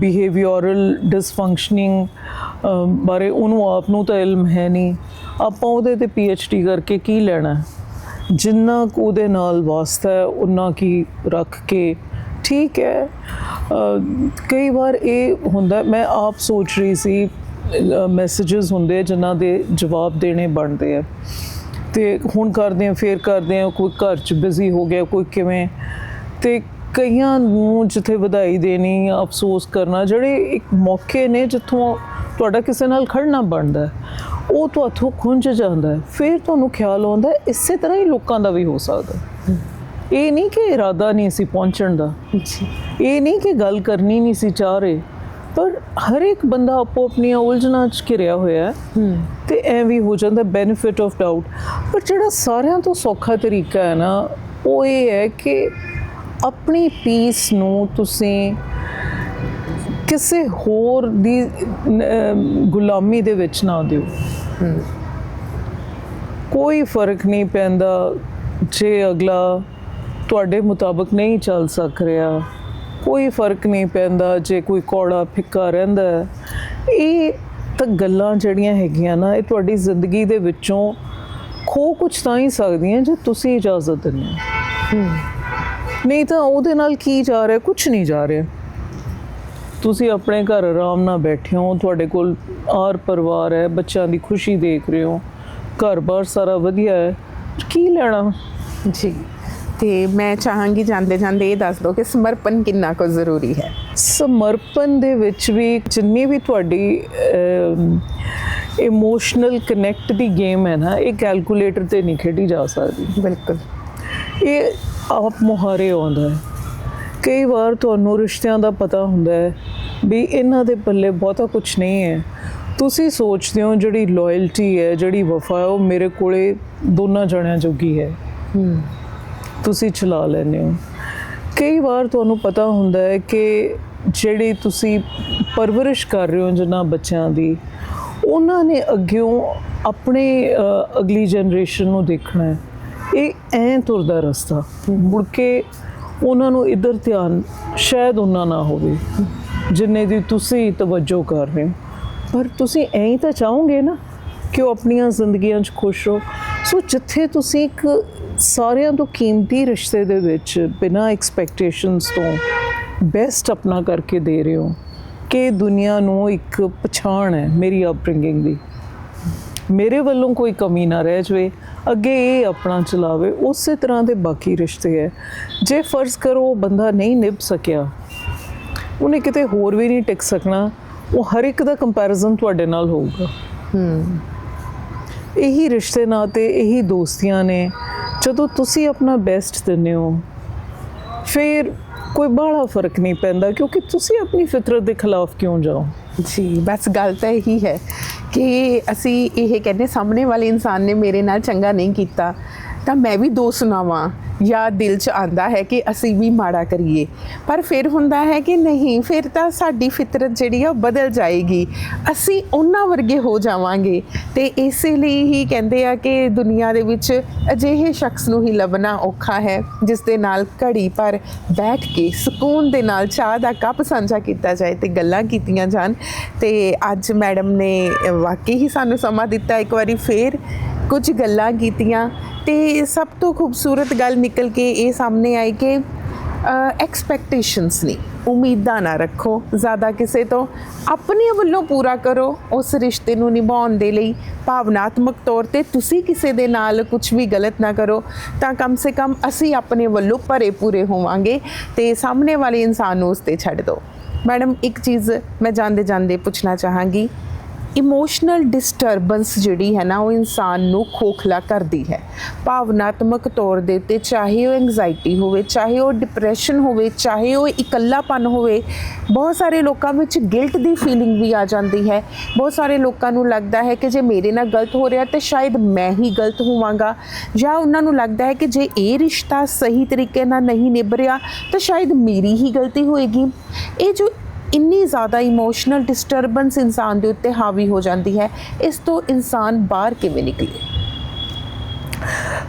ਬਿਹੇਵੀਅਰਲ ਡਿਸਫੰਕਸ਼ਨਿੰਗ ਬਾਰੇ ਉਹਨੂੰ ਆਪ ਨੂੰ ਤਾਂ ਇਲਮ ਹੈ ਨਹੀਂ। ਆਪਾਂ ਉਹਦੇ ਤੇ ਡੀ ਕਰਕੇ ਕੀ ਲੈਣਾ? ਜਿੰਨਾ ਕੁ ਉਹਦੇ ਨਾਲ ਵਾਸਤਾ ਹੈ ਉਨਾ ਕੀ ਰੱਖ ਕੇ। ਠੀਕ ਹੈ। ਕਈ ਵਾਰ ਇਹ ਹੁੰਦਾ, ਮੈਂ ਆਪ ਸੋਚ ਰਹੀ ਸੀ ਮੈਸੇजेस ਹੁੰਦੇ ਆ, ਜਿਨ੍ਹਾਂ ਦੇ ਜਵਾਬ ਦੇਣੇ ਬਣਦੇ ਆ। ਤੇ ਹੁਣ ਕਰਦੇ ਆ ਫੇਰ ਕਰਦੇ ਆ ਕੋਈ ਘਰ ਚ ਬਿਜ਼ੀ ਹੋ ਗਿਆ ਕੋਈ ਕਿਵੇਂ? ਤੇ ਕਈਆਂ ਨੂੰ ਜਿੱਥੇ ਵਧਾਈ ਦੇਣੀ ਅਫਸੋਸ ਕਰਨਾ ਜਿਹੜੇ ਇੱਕ ਮੌਕੇ ਨੇ ਜਿੱਥੋਂ ਤੁਹਾਡਾ ਕਿਸੇ ਨਾਲ ਖੜਨਾ ਬਣਦਾ ਉਹ ਤੁਹਾਥੋਂ ਖੁੰਝ ਜਾਂਦਾ ਹੈ। ਫਿਰ ਤੁਹਾਨੂੰ ਖਿਆਲ ਆਉਂਦਾ ਇਸੇ ਤਰ੍ਹਾਂ ਹੀ ਲੋਕਾਂ ਦਾ ਵੀ ਹੋ ਸਕਦਾ। ਇਹ ਨਹੀਂ ਕਿ ਇਰਾਦਾ ਨਹੀਂ ਸੀ ਪਹੁੰਚਣ ਦਾ। ਜੀ। ਇਹ ਨਹੀਂ ਕਿ ਗੱਲ ਕਰਨੀ ਨਹੀਂ ਸੀ ਚਾਹ ਰਹੇ ਪਰ ਹਰ ਇੱਕ ਬੰਦਾ ਆਪੋ ਆਪਣੀਆਂ ਉਲਝਣਾਂ 'ਚ ਘਿਰਿਆ ਹੋਇਆ ਹੈ। ਤੇ ਐ ਵੀ ਹੋ ਜਾਂਦਾ ਬੈਨੀਫਿਟ ਆਫ ਡਾਊਟ ਪਰ ਜਿਹੜਾ ਸਾਰਿਆਂ ਤੋਂ ਸੌਖਾ ਤਰੀਕਾ ਹੈ ਨਾ ਉਹ ਇਹ ਹੈ ਕਿ ਆਪਣੀ ਪੀਸ ਨੂੰ ਤੁਸੀਂ ਕਿਸੇ ਹੋਰ ਦੀ ਗੁਲਾਮੀ ਦੇ ਵਿੱਚ ਨਾ ਦਿਓ। ਕੋਈ ਫ਼ਰਕ ਨਹੀਂ ਪੈਂਦਾ ਜੇ ਅਗਲਾ ਤੁਹਾਡੇ ਮੁਤਾਬਕ ਨਹੀਂ ਚੱਲ ਸਕ ਰਿਹਾ। ਕੋਈ ਫ਼ਰਕ ਨਹੀਂ ਪੈਂਦਾ ਜੇ ਕੋਈ ਕੌੜਾ ਫਿੱਕਾ ਰਹਿੰਦਾ। ਇਹ ਤਾਂ ਗੱਲਾਂ ਜਿਹੜੀਆਂ ਹੈਗੀਆਂ ਨਾ ਇਹ ਤੁਹਾਡੀ ਜ਼ਿੰਦਗੀ ਦੇ ਵਿੱਚੋਂ ਖੋ ਕੁਝ ਤਾਂ ਹੀ ਸਕਦੀਆਂ ਜੇ ਤੁਸੀਂ ਇਜਾਜ਼ਤ ਦਿੰਦੇ ਹੋ। ਨਹੀਂ ਤਾਂ ਉਹਦੇ ਨਾਲ ਕੀ ਜਾ ਰਿਹਾ? ਕੁਝ ਨਹੀਂ ਜਾ ਰਿਹਾ। ਤੁਸੀਂ ਆਪਣੇ ਘਰ ਆਰਾਮ ਨਾਲ ਬੈਠੇ ਹੋ ਤੁਹਾਡੇ ਕੋਲ ਆਰ ਪਰਿਵਾਰ ਹੈ ਬੱਚਿਆਂ ਦੀ ਖੁਸ਼ੀ ਦੇਖ ਰਹੇ ਹੋ ਘਰ-ਬਾਰ ਸਾਰਾ ਵਧੀਆ ਹੈ। ਕੀ ਲੈਣਾ? ਜੀ। ਤੇ ਮੈਂ ਚਾਹਾਂਗੀ ਜਾਂਦੇ ਜਾਂਦੇ ਇਹ ਦੱਸ ਦਿਓ ਕਿ ਸਮਰਪਣ ਕਿੰਨਾ ਕੁ ਜ਼ਰੂਰੀ ਹੈ। ਸਮਰਪਣ ਦੇ ਵਿੱਚ ਵੀ ਜਿੰਨੀ ਵੀ ਤੁਹਾਡੀ ਇਮੋਸ਼ਨਲ ਕਨੈਕਟ ਦੀ ਗੇਮ ਹੈ ਨਾ ਇਹ ਕੈਲਕੂਲੇਟਰ ਤੇ ਨਹੀਂ ਖੇਡੀ ਜਾ ਸਕਦੀ। ਬਿਲਕੁਲ। ਇਹ ਆਪ ਮੁਹਾਰੇ ਆਉਂਦਾ ਹੈ। ਕਈ ਵਾਰ ਤੁਹਾਨੂੰ ਰਿਸ਼ਤਿਆਂ ਦਾ ਪਤਾ ਹੁੰਦਾ ਹੈ ਵੀ ਇਹਨਾਂ ਦੇ ਪੱਲੇ ਬਹੁਤਾ ਕੁਝ ਨਹੀਂ ਹੈ। ਤੁਸੀਂ ਸੋਚਦੇ ਹੋ ਜਿਹੜੀ ਲਾਇਲਟੀ ਹੈ ਜਿਹੜੀ ਵਫਾ ਹੈ ਉਹ ਮੇਰੇ ਕੋਲੇ ਦੋਨਾਂ ਜਣਿਆਂ ਜੋਗੀ ਹੈ। ਤੁਸੀਂ ਚਲਾ ਲੈਂਦੇ ਹੋ। ਕਈ ਵਾਰ ਤੁਹਾਨੂੰ ਪਤਾ ਹੁੰਦਾ ਹੈ ਕਿ ਜਿਹੜੀ ਤੁਸੀਂ ਪਰਵਰਿਸ਼ ਕਰ ਰਹੇ ਹੋ ਜਿਨ੍ਹਾਂ ਬੱਚਿਆਂ ਦੀ, ਉਹਨਾਂ ਨੇ ਅੱਗਿਓਂ ਆਪਣੇ ਅਗਲੀ ਜਨਰੇਸ਼ਨ ਨੂੰ ਦੇਖਣਾ ਹੈ। ਇਹ ਐਂ ਤੁਰਦਾ ਰਸਤਾ। ਮੁੜ ਕੇ ਉਹਨਾਂ ਨੂੰ ਇਧਰ ਧਿਆਨ ਸ਼ਾਇਦ ਉਹਨਾਂ ਨਾ ਹੋਵੇ, ਜਿੰਨੇ ਦੀ ਤੁਸੀਂ ਤਵੱਜੋ ਕਰ ਰਹੇ ਹੋ। ਪਰ ਤੁਸੀਂ ਐਂ ਹੀ ਤਾਂ ਚਾਹੋਗੇ ਨਾ ਕਿ ਉਹ ਆਪਣੀਆਂ ਜ਼ਿੰਦਗੀਆਂ 'ਚ ਖੁਸ਼ ਹੋ ਸੋ ਜਿੱਥੇ ਤੁਸੀਂ ਇੱਕ ਸਾਰਿਆਂ ਤੋਂ ਕੀਮਤੀ ਰਿਸ਼ਤੇ ਦੇ ਵਿੱਚ ਬਿਨਾਂ ਐਕਸਪੈਕਟੇਸ਼ਨਸ ਤੋਂ ਬੈਸਟ ਆਪਣਾ ਕਰਕੇ ਦੇ ਰਹੇ ਹੋ ਕਿ ਦੁਨੀਆ ਨੂੰ ਇੱਕ ਪਛਾਣ ਹੈ ਮੇਰੀ ਅਪਬ੍ਰਿੰਗਿੰਗ ਦੀ। ਮੇਰੇ ਵੱਲੋਂ ਕੋਈ ਕਮੀ ਨਾ ਰਹਿ ਜਾਵੇ ਅੱਗੇ ਇਹ ਆਪਣਾ ਚਲਾਵੇ ਉਸੇ ਤਰ੍ਹਾਂ ਦੇ ਬਾਕੀ ਰਿਸ਼ਤੇ ਹੈ। ਜੇ ਫਰਜ਼ ਕਰੋ ਬੰਦਾ ਨਹੀਂ ਨਿਭ ਸਕਿਆ ਉਹਨੇ ਕਿਤੇ ਹੋਰ ਵੀ ਨਹੀਂ ਟਿਕ ਸਕਣਾ ਉਹ ਹਰ ਇੱਕ ਦਾ ਕੰਪੈਰੀਜ਼ਨ ਤੁਹਾਡੇ ਨਾਲ ਹੋਊਗਾ। ਇਹੀ ਰਿਸ਼ਤੇ ਨਾਤੇ ਇਹੀ ਦੋਸਤੀਆਂ ਨੇ ਜਦੋਂ ਤੁਸੀਂ ਆਪਣਾ ਬੈਸਟ ਦਿੰਦੇ ਹੋ, ਫਿਰ ਕੋਈ ਬਾਹਲਾ ਫ਼ਰਕ ਨਹੀਂ ਪੈਂਦਾ, ਕਿਉਂਕਿ ਤੁਸੀਂ ਆਪਣੀ ਫਿਤਰਤ ਦੇ ਖਿਲਾਫ ਕਿਉਂ ਜਾਓ? ਜੀ, ਬਸ ਗੱਲ ਤਾਂ ਇਹੀ ਹੈ ਕਿ ਅਸੀਂ ਇਹ ਕਹਿੰਦੇ ਸਾਹਮਣੇ ਵਾਲੇ ਇਨਸਾਨ ਨੇ ਮੇਰੇ ਨਾਲ ਚੰਗਾ ਨਹੀਂ ਕੀਤਾ। ਤਾਂ ਮੈਂ ਵੀ ਦੋ ਸੁਣਾਵਾਂ। ਜਾਂ ਦਿਲ 'ਚ ਆਂਦਾ ਹੈ ਕਿ ਅਸੀਂ ਵੀ ਮਾੜਾ ਕਰੀਏ। ਪਰ ਫਿਰ ਹੁੰਦਾ ਹੈ ਕਿ ਨਹੀਂ, ਫਿਰ ਤਾਂ ਸਾਡੀ ਫਿਤਰਤ ਜਿਹੜੀ ਆ ਉਹ ਬਦਲ ਜਾਏਗੀ। ਅਸੀਂ ਉਹਨਾਂ ਵਰਗੇ ਹੋ ਜਾਵਾਂਗੇ। ਤੇ ਇਸੇ ਲਈ ਹੀ ਕਹਿੰਦੇ ਆ ਕਿ ਦੁਨੀਆ ਦੇ ਵਿੱਚ ਅਜਿਹੇ ਸ਼ਖਸ ਨੂੰ ਹੀ ਲੱਭਣਾ ਔਖਾ ਹੈ, ਜਿਸ ਦੇ ਨਾਲ ਘੜੀ ਪਰ ਬੈਠ ਕੇ ਸਕੂਨ ਦੇ ਨਾਲ ਚਾਹ ਦਾ ਕੱਪ ਸਾਂਝਾ ਕੀਤਾ ਜਾਏ ਤੇ ਗੱਲਾਂ ਕੀਤੀਆਂ ਜਾਣ। ਤੇ ਅੱਜ ਮੈਡਮ ਨੇ ਵਾਕਈ ਹੀ ਸਾਨੂੰ ਸਮਾਂ ਦਿੱਤਾ। ਇੱਕ ਵਾਰੀ ਫੇਰ ਕੁਝ ਗੱਲਾਂ ਕੀਤੀਆਂ। ਤੇ ਸਭ ਤੋਂ ਖੂਬਸੂਰਤ ਗੱਲ ਨਿਕਲ ਕੇ ਇਹ ਸਾਹਮਣੇ ਆਈ ਕਿ ਐਕਸਪੈਕਟੇਸ਼ਨਸ ਨਹੀਂ ਉਮੀਦਾਂ ਨਾ ਰੱਖੋ ਜ਼ਿਆਦਾ ਕਿਸੇ ਤੋਂ। ਆਪਣੇ ਵੱਲੋਂ ਪੂਰਾ ਕਰੋ ਉਸ ਰਿਸ਼ਤੇ ਨੂੰ ਨਿਭਾਉਣ ਦੇ ਲਈ। ਭਾਵਨਾਤਮਕ ਤੌਰ ਤੇ ਤੁਸੀਂ ਕਿਸੇ ਦੇ ਨਾਲ ਕੁਝ ਵੀ ਗਲਤ ਨਾ ਕਰੋ। ਤਾਂ ਕਮ ਸੇ ਕਮ ਅਸੀਂ ਆਪਣੇ ਵੱਲੋਂ ਭਰੇ ਪੂਰੇ ਹੋਵਾਂਗੇ ਤੇ ਸਾਹਮਣੇ ਵਾਲੇ ਇਨਸਾਨ ਨੂੰ ਉਸ ਤੇ ਛੱਡ ਦਿਓ ਮੈਡਮ, ਇੱਕ ਚੀਜ਼ ਮੈਂ ਜਾਂਦੇ ਜਾਂਦੇ ਪੁੱਛਣਾ ਚਾਹਾਂਗੀ। ਇਮੋਸ਼ਨਲ ਡਿਸਟਰਬੈਂਸ ਜਿਹੜੀ ਹੈ ਨਾ, ਉਹ ਇਨਸਾਨ ਨੂੰ ਖੋਖਲਾ ਕਰਦੀ ਹੈ। ਭਾਵਨਾਤਮਕ ਤੌਰ ਦੇ ਉੱਤੇ ਚਾਹੇ ਉਹ ਐਂਗਜ਼ਾਇਟੀ ਹੋਵੇ, ਚਾਹੇ ਉਹ ਡਿਪਰੈਸ਼ਨ ਹੋਵੇ, ਚਾਹੇ ਉਹ ਇਕੱਲਾਪਨ ਹੋਵੇ, ਬਹੁਤ ਸਾਰੇ ਲੋਕਾਂ ਵਿੱਚ ਗਿਲਟ ਦੀ ਫੀਲਿੰਗ ਵੀ ਆ ਜਾਂਦੀ ਹੈ। ਬਹੁਤ ਸਾਰੇ ਲੋਕਾਂ ਨੂੰ ਲੱਗਦਾ ਹੈ ਕਿ ਜੇ ਮੇਰੇ ਨਾਲ ਗਲਤ ਹੋ ਰਿਹਾ, ਤੇ ਸ਼ਾਇਦ ਮੈਂ ਹੀ ਗਲਤ ਹੋਵਾਂਗਾ। ਜਾਂ ਉਹਨਾਂ ਨੂੰ ਲੱਗਦਾ ਹੈ ਕਿ ਜੇ ਇਹ ਰਿਸ਼ਤਾ ਸਹੀ ਤਰੀਕੇ ਨਾਲ ਨਹੀਂ ਨਿਭ ਰਿਹਾ ਤਾਂ ਸ਼ਾਇਦ ਮੇਰੀ ਹੀ ਗਲਤੀ ਹੋਏਗੀ। ਇਹ ਜੋ ਇੰਨੀ ਜ਼ਿਆਦਾ ਇਮੋਸ਼ਨਲ ਡਿਸਟਰਬੈਂਸ ਇਨਸਾਨ ਦੇ ਉੱਤੇ ਹਾਵੀ ਹੋ ਜਾਂਦੀ ਹੈ। ਇਸ ਤੋਂ ਇਨਸਾਨ ਬਾਹਰ ਕਿਵੇਂ ਨਿਕਲੇ?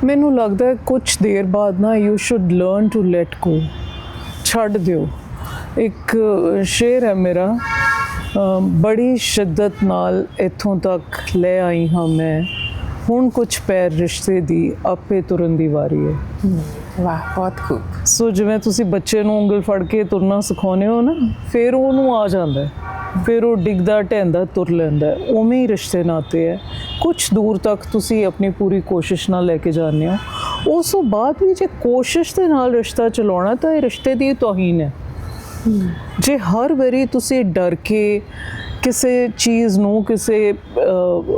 ਮੈਨੂੰ ਲੱਗਦਾ ਹੈ ਕੁਝ ਦੇਰ ਬਾਅਦ ਨਾ you should learn to let go ਛੱਡ ਦਿਓ। ਇੱਕ ਸ਼ੇਰ ਹੈ ਮੇਰਾ ਬੜੀ ਸ਼ਿੱਦਤ ਨਾਲ ਇੱਥੋਂ ਤੱਕ ਲੈ ਆਈ ਹਾਂ ਮੈਂ। ਹੁਣ ਕੁਝ ਪੈਰ ਰਿਸ਼ਤੇ ਦੀ ਆਪੇ ਤੁਰਨ ਦੀ ਵਾਰੀ ਹੈ। ਵਾਹ, ਬਹੁਤ ਖੂਬ। ਸੋ ਜਿਵੇਂ ਤੁਸੀਂ ਬੱਚੇ ਨੂੰ ਉਂਗਲ ਫੜ ਕੇ ਤੁਰਨਾ ਸਿਖਾਉਂਦੇ ਹੋ ਨਾ, ਫਿਰ ਉਹਨੂੰ ਆ ਜਾਂਦਾ ਹੈ। ਫਿਰ ਉਹ ਡਿੱਗਦਾ, ਢਹਿੰਦਾ, ਤੁਰ ਲੈਂਦਾ ਉਵੇਂ ਹੀ ਰਿਸ਼ਤੇ ਨਾਤੇ ਹੈ। ਕੁਝ ਦੂਰ ਤੱਕ ਤੁਸੀਂ ਆਪਣੀ ਪੂਰੀ ਕੋਸ਼ਿਸ਼ ਨਾਲ ਲੈ ਕੇ ਜਾਂਦੇ ਹੋ। ਉਸ ਤੋਂ ਬਾਅਦ ਵੀ ਜੇ ਕੋਸ਼ਿਸ਼ ਦੇ ਨਾਲ ਰਿਸ਼ਤਾ ਚਲਾਉਣਾ, ਤਾਂ ਇਹ ਰਿਸ਼ਤੇ ਦੀ ਤੋਹੀਨ ਹੈ। ਜੇ ਹਰ ਵਾਰੀ ਤੁਸੀਂ ਡਰ ਕੇ ਕਿਸੇ ਚੀਜ਼ ਨੂੰ, ਕਿਸੇ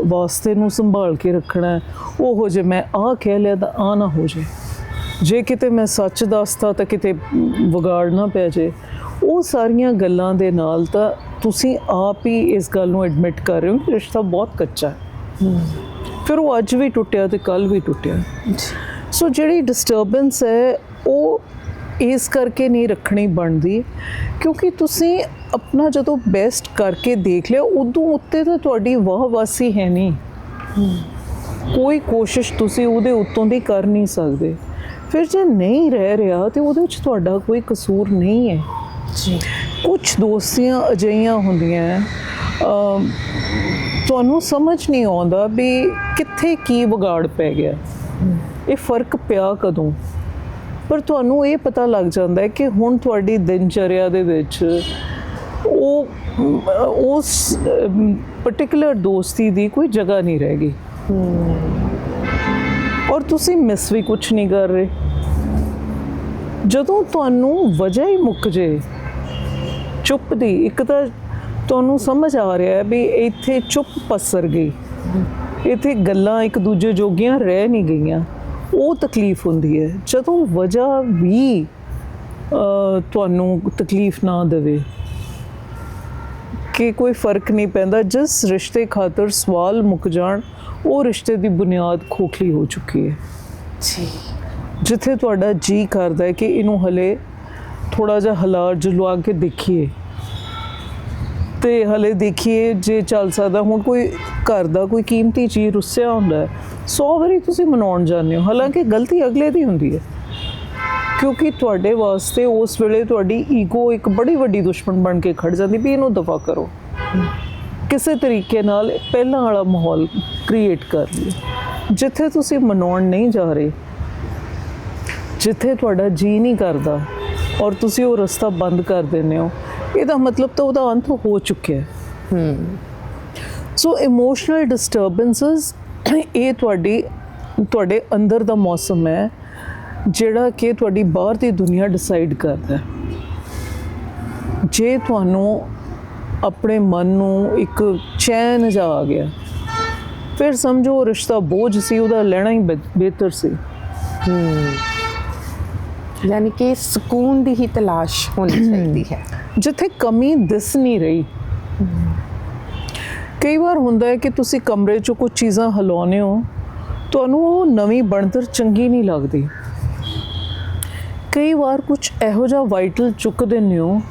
ਵਾਸਤੇ ਨੂੰ ਸੰਭਾਲ ਕੇ ਰੱਖਣਾ ਉਹ ਉਹੋ ਜੇ ਮੈਂ ਆਹ ਕਹਿ ਲਿਆ ਤਾਂ ਆ ਨਾ ਹੋ ਜੇ ਜੇ ਕਿਤੇ ਮੈਂ ਸੱਚ ਦੱਸਦਾ ਤਾਂ ਕਿਤੇ ਵਿਗਾੜ ਨਾ ਪੈ ਜੇ। ਉਹ ਸਾਰੀਆਂ ਗੱਲਾਂ ਦੇ ਨਾਲ ਤਾਂ ਤੁਸੀਂ ਆਪ ਹੀ ਇਸ ਗੱਲ ਨੂੰ ਐਡਮਿਟ ਕਰ ਰਹੇ ਹੋ ਕਿ ਰਿਸ਼ਤਾ ਬਹੁਤ ਕੱਚਾ ਹੈ। ਫਿਰ ਉਹ ਅੱਜ ਵੀ ਟੁੱਟਿਆ ਤੇ ਕੱਲ ਵੀ ਟੁੱਟਿਆ। ਸੋ ਜਿਹੜੀ ਡਿਸਟਰਬੈਂਸ ਹੈ, ਉਹ ਇਸ ਕਰਕੇ ਨਹੀਂ ਰੱਖਣੀ ਬਣਦੀ ਕਿਉਂਕਿ ਤੁਸੀਂ ਆਪਣਾ ਜਦੋਂ ਬੈਸਟ ਕਰਕੇ ਦੇਖ ਲਿਆ, ਉਦੋਂ ਉੱਤੇ ਤਾਂ ਤੁਹਾਡੀ ਵਾਹ ਵਾਸੀ ਹੈ ਨਹੀਂ। ਕੋਈ ਕੋਸ਼ਿਸ਼ ਤੁਸੀਂ ਉਹਦੇ ਉੱਤੋਂ ਦੀ ਕਰ ਨਹੀਂ ਸਕਦੇ। ਫਿਰ ਜੇ ਨਹੀਂ ਰਹਿ ਰਿਹਾ ਤੇ ਉਹਦੇ ਵਿੱਚ ਤੁਹਾਡਾ ਕੋਈ ਕਸੂਰ ਨਹੀਂ ਹੈ। ਜੀ। ਕੁਝ ਦੋਸਤੀਆਂ ਅਜਿਹੀਆਂ ਹੁੰਦੀਆਂ ਤੁਹਾਨੂੰ ਸਮਝ ਨਹੀਂ ਆਉਂਦਾ ਵੀ ਕਿੱਥੇ ਕੀ ਵਿਗਾੜ ਪੈ ਗਿਆ। ਇਹ ਫ਼ਰਕ ਪਿਆ ਕਦੋਂ? ਪਰ ਤੁਹਾਨੂੰ ਇਹ ਪਤਾ ਲੱਗ ਜਾਂਦਾ ਹੈ ਕਿ ਹੁਣ ਤੁਹਾਡੀ ਦਿਨਚਰਿਆ ਦੇ ਵਿੱਚ ਉਹ ਉਸ ਪਾਰਟਿਕੂਲਰ ਦੋਸਤੀ ਦੀ ਕੋਈ ਜਗ੍ਹਾ ਨਹੀਂ ਰਹਿ ਗਈ। ਔਰ ਤੁਸੀਂ ਮਿਸ ਵੀ ਕੁਝ ਨਹੀਂ ਕਰ ਰਹੇ। ਜਦੋਂ ਤੁਹਾਨੂੰ ਵਜ੍ਹਾ ਹੀ ਮੁੱਕ ਜੇ ਚੁੱਪ ਦੀ ਇੱਕ ਤਾਂ ਤੁਹਾਨੂੰ ਸਮਝ ਆ ਰਿਹਾ ਹੈ ਵੀ ਇੱਥੇ ਚੁੱਪ ਪਸਰ ਗਈ। ਇੱਥੇ ਗੱਲਾਂ ਇੱਕ ਦੂਜੇ ਜੋਗੀਆਂ ਰਹਿ ਨਹੀਂ ਗਈਆਂ। ਉਹ ਤਕਲੀਫ ਹੁੰਦੀ ਹੈ। ਜਦੋਂ ਵਜ੍ਹਾ ਵੀ ਅਹ, ਤੁਹਾਨੂੰ ਤਕਲੀਫ ਨਾ ਦੇਵੇ ਕਿ ਕੋਈ ਫ਼ਰਕ ਨਹੀਂ ਪੈਂਦਾ ਜਿਸ ਰਿਸ਼ਤੇ ਖਾਤਰ ਸਵਾਲ ਮੁੱਕ ਜਾਣ ਉਹ ਰਿਸ਼ਤੇ ਦੀ ਬੁਨਿਆਦ ਖੋਖਲੀ ਹੋ ਚੁੱਕੀ ਹੈ। ਜੀ। ਜਿੱਥੇ ਤੁਹਾਡਾ ਜੀ ਕਰਦਾ ਹੈ ਕਿ ਇਹਨੂੰ ਹਲੇ ਥੋੜਾ ਜਿਹਾ ਹਲਾ ਜਲਵਾ ਕੇ ਦੇਖੀਏ। ਤੇ ਹਲੇ ਦੇਖੀਏ ਜੇ ਚੱਲ ਸਕਦਾ ਹੁਣ ਕੋਈ ਘਰ ਦਾ ਕੋਈ ਕੀਮਤੀ ਚੀਜ਼ ਰੁੱਸਿਆ ਹੁੰਦਾ 100 ਵਾਰੀ ਤੁਸੀਂ ਮਨਾਉਣ ਜਾਂਦੇ ਹੋ। ਹਾਲਾਂਕਿ ਗਲਤੀ ਅਗਲੇ ਦੀ ਹੁੰਦੀ ਹੈ। ਕਿਉਂਕਿ ਤੁਹਾਡੇ ਵਾਸਤੇ ਉਸ ਵੇਲੇ ਤੁਹਾਡੀ ਈਗੋ ਇੱਕ ਬੜੀ ਵੱਡੀ ਦੁਸ਼ਮਣ ਬਣ ਕੇ ਖੜ ਜਾਂਦੀ ਵੀ ਇਹਨੂੰ ਦਫਾ ਕਰੋ। ਕਿਸੇ ਤਰੀਕੇ ਨਾਲ ਪਹਿਲਾਂ ਵਾਲਾ ਮਾਹੌਲ ਕ੍ਰੀਏਟ ਕਰ ਲਿਓ ਜਿੱਥੇ ਤੁਸੀਂ ਮਨਾਉਣ ਨਹੀਂ ਜਾ ਰਹੇ ਜਿੱਥੇ ਤੁਹਾਡਾ ਜੀ ਨਹੀਂ ਕਰਦਾ ਔਰ ਤੁਸੀਂ ਉਹ ਰਸਤਾ ਬੰਦ ਕਰ ਦਿੰਦੇ ਹੋ ਇਹਦਾ ਮਤਲਬ ਤਾਂ ਉਹਦਾ ਅੰਤ ਹੋ ਚੁੱਕਿਆ ਹੈ। ਸੋ ਇਮੋਸ਼ਨਲ ਡਿਸਟਰਬੈਂਸਸ ਇਹ ਤੁਹਾਡੀ ਤੁਹਾਡੇ ਅੰਦਰ ਦਾ ਮੌਸਮ ਹੈ ਜਿਹੜਾ ਕਿ ਤੁਹਾਡੀ ਬਾਹਰ ਦੀ ਦੁਨੀਆ ਡਿਸਾਈਡ ਕਰਦਾ ਹੈ। ਜੇ ਤੁਹਾਨੂੰ ਆਪਣੇ ਮਨ ਨੂੰ ਇੱਕ ਚੈਨ ਜਾ ਆ ਗਿਆ ਫਿਰ ਸਮਝੋ ਰਿਸ਼ਤਾ ਬੋਝ ਸੀ ਉਹਦਾ ਲੈਣਾ ਹੀ ਬਿਹ- ਬਿਹਤਰ ਸੀ। ਯਾਨੀ ਕਿ ਸਕੂਨ ਦੀ ਹੀ ਤਲਾਸ਼ ਹੋਣੀ ਚਾਹੀਦੀ ਹੈ। ਜਿੱਥੇ ਕਮੀ ਦਿਸ ਨਹੀਂ ਰਹੀ। ਕਈ ਵਾਰ ਹੁੰਦਾ ਹੈ ਕਿ ਤੁਸੀਂ ਕਮਰੇ 'ਚੋਂ ਕੁਝ ਚੀਜ਼ਾਂ ਹਿਲਾਉਂਦੇ ਹੋ ਤੁਹਾਨੂੰ ਉਹ ਨਵੀਂ ਬਣਤਰ ਚੰਗੀ ਨਹੀਂ ਲੱਗਦੀ। ਕਈ ਵਾਰ ਕੁਝ ਇਹੋ ਜਿਹਾ ਵਾਈਟਲ ਚੁੱਕ ਦਿੰਦੇ ਹੋ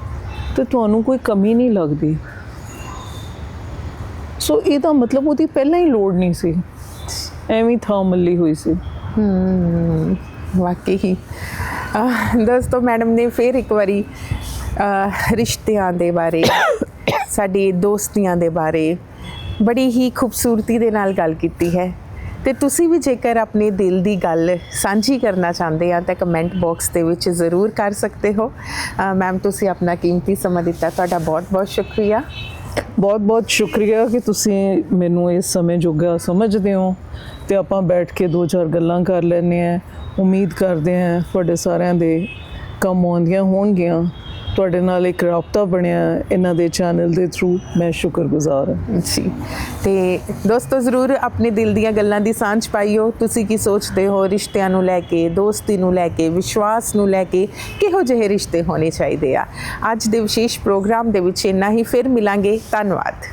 ਤੇ ਤੁਹਾਨੂੰ ਕੋਈ ਕਮੀ ਨਹੀਂ ਲੱਗਦੀ। ਸੋ ਇਹਦਾ ਮਤਲਬ ਉਹਦੀ ਪਹਿਲਾਂ ਹੀ ਲੋੜ ਨਹੀਂ ਸੀ। ਐਵੇਂ ਹੀ ਥਾਂ ਮੱਲੀ ਹੋਈ ਸੀ। ਵਾਕਈ। ਹੀ ਦੋਸਤੋ ਮੈਡਮ ਨੇ ਫਿਰ ਇੱਕ ਵਾਰੀ ਰਿਸ਼ਤਿਆਂ ਦੇ ਬਾਰੇ ਸਾਡੀ ਦੋਸਤੀਆਂ ਦੇ ਬਾਰੇ ਬੜੀ ਹੀ ਖੂਬਸੂਰਤੀ ਦੇ ਨਾਲ ਗੱਲ ਕੀਤੀ ਹੈ। ਤੇ ਤੁਸੀਂ ਵੀ ਜੇਕਰ ਆਪਣੇ ਦਿਲ ਦੀ ਗੱਲ ਸਾਂਝੀ ਕਰਨਾ ਚਾਹੁੰਦੇ ਆ, ਤਾਂ ਕਮੈਂਟ ਬਾਕਸ ਦੇ ਵਿੱਚ ਜ਼ਰੂਰ ਕਰ ਸਕਦੇ ਹੋ। ਮੈਮ ਤੁਸੀਂ ਆਪਣਾ ਕੀਮਤੀ ਸਮਾਂ ਦਿੱਤਾ, ਤੁਹਾਡਾ ਬਹੁਤ ਬਹੁਤ ਸ਼ੁਕਰੀਆ। ਬਹੁਤ ਬਹੁਤ ਸ਼ੁਕਰੀਆ ਕਿ ਤੁਸੀਂ ਮੈਨੂੰ ਇਸ ਸਮੇਂ ਜੋਗਾ ਸਮਝਦੇ ਹੋ। ਤੇ ਆਪਾਂ ਬੈਠ ਕੇ ਦੋ ਚਾਰ ਗੱਲਾਂ ਕਰ ਲੈਂਦੇ ਆ ਉਮੀਦ ਕਰਦੇ ਆ ਤੁਹਾਡੇ ਸਾਰਿਆਂ ਦੇ ਕੰਮ ਆਉਂਦੀਆਂ ਹੋਣਗੀਆਂ। ਤੁਹਾਡੇ ਨਾਲ ਇੱਕ ਰਾਬਤਾ ਬਣਿਆ ਇਹਨਾਂ ਦੇ ਚੈਨਲ ਦੇ ਥਰੂ ਮੈਂ ਸ਼ੁਕਰਗੁਜ਼ਾਰ ਹਾਂ। ਜੀ। ਤੇ ਦੋਸਤੋ, ਜ਼ਰੂਰ ਆਪਣੇ ਦਿਲ ਦੀਆਂ ਗੱਲਾਂ ਦੀ ਸਾਂਝ ਪਾਈਓ। ਤੁਸੀਂ ਕੀ ਸੋਚਦੇ ਹੋ ਰਿਸ਼ਤਿਆਂ ਨੂੰ ਲੈ ਕੇ, ਦੋਸਤੀ ਨੂੰ ਲੈ ਕੇ, ਵਿਸ਼ਵਾਸ ਨੂੰ ਲੈ ਕੇ ਕਿਹੋ ਜਿਹੇ ਰਿਸ਼ਤੇ ਹੋਣੇ ਚਾਹੀਦੇ ਆ? ਅੱਜ ਦੇ ਵਿਸ਼ੇਸ਼ ਪ੍ਰੋਗਰਾਮ ਦੇ ਵਿੱਚ ਇੰਨਾ ਹੀ। ਫਿਰ ਮਿਲਾਂਗੇ। ਧੰਨਵਾਦ।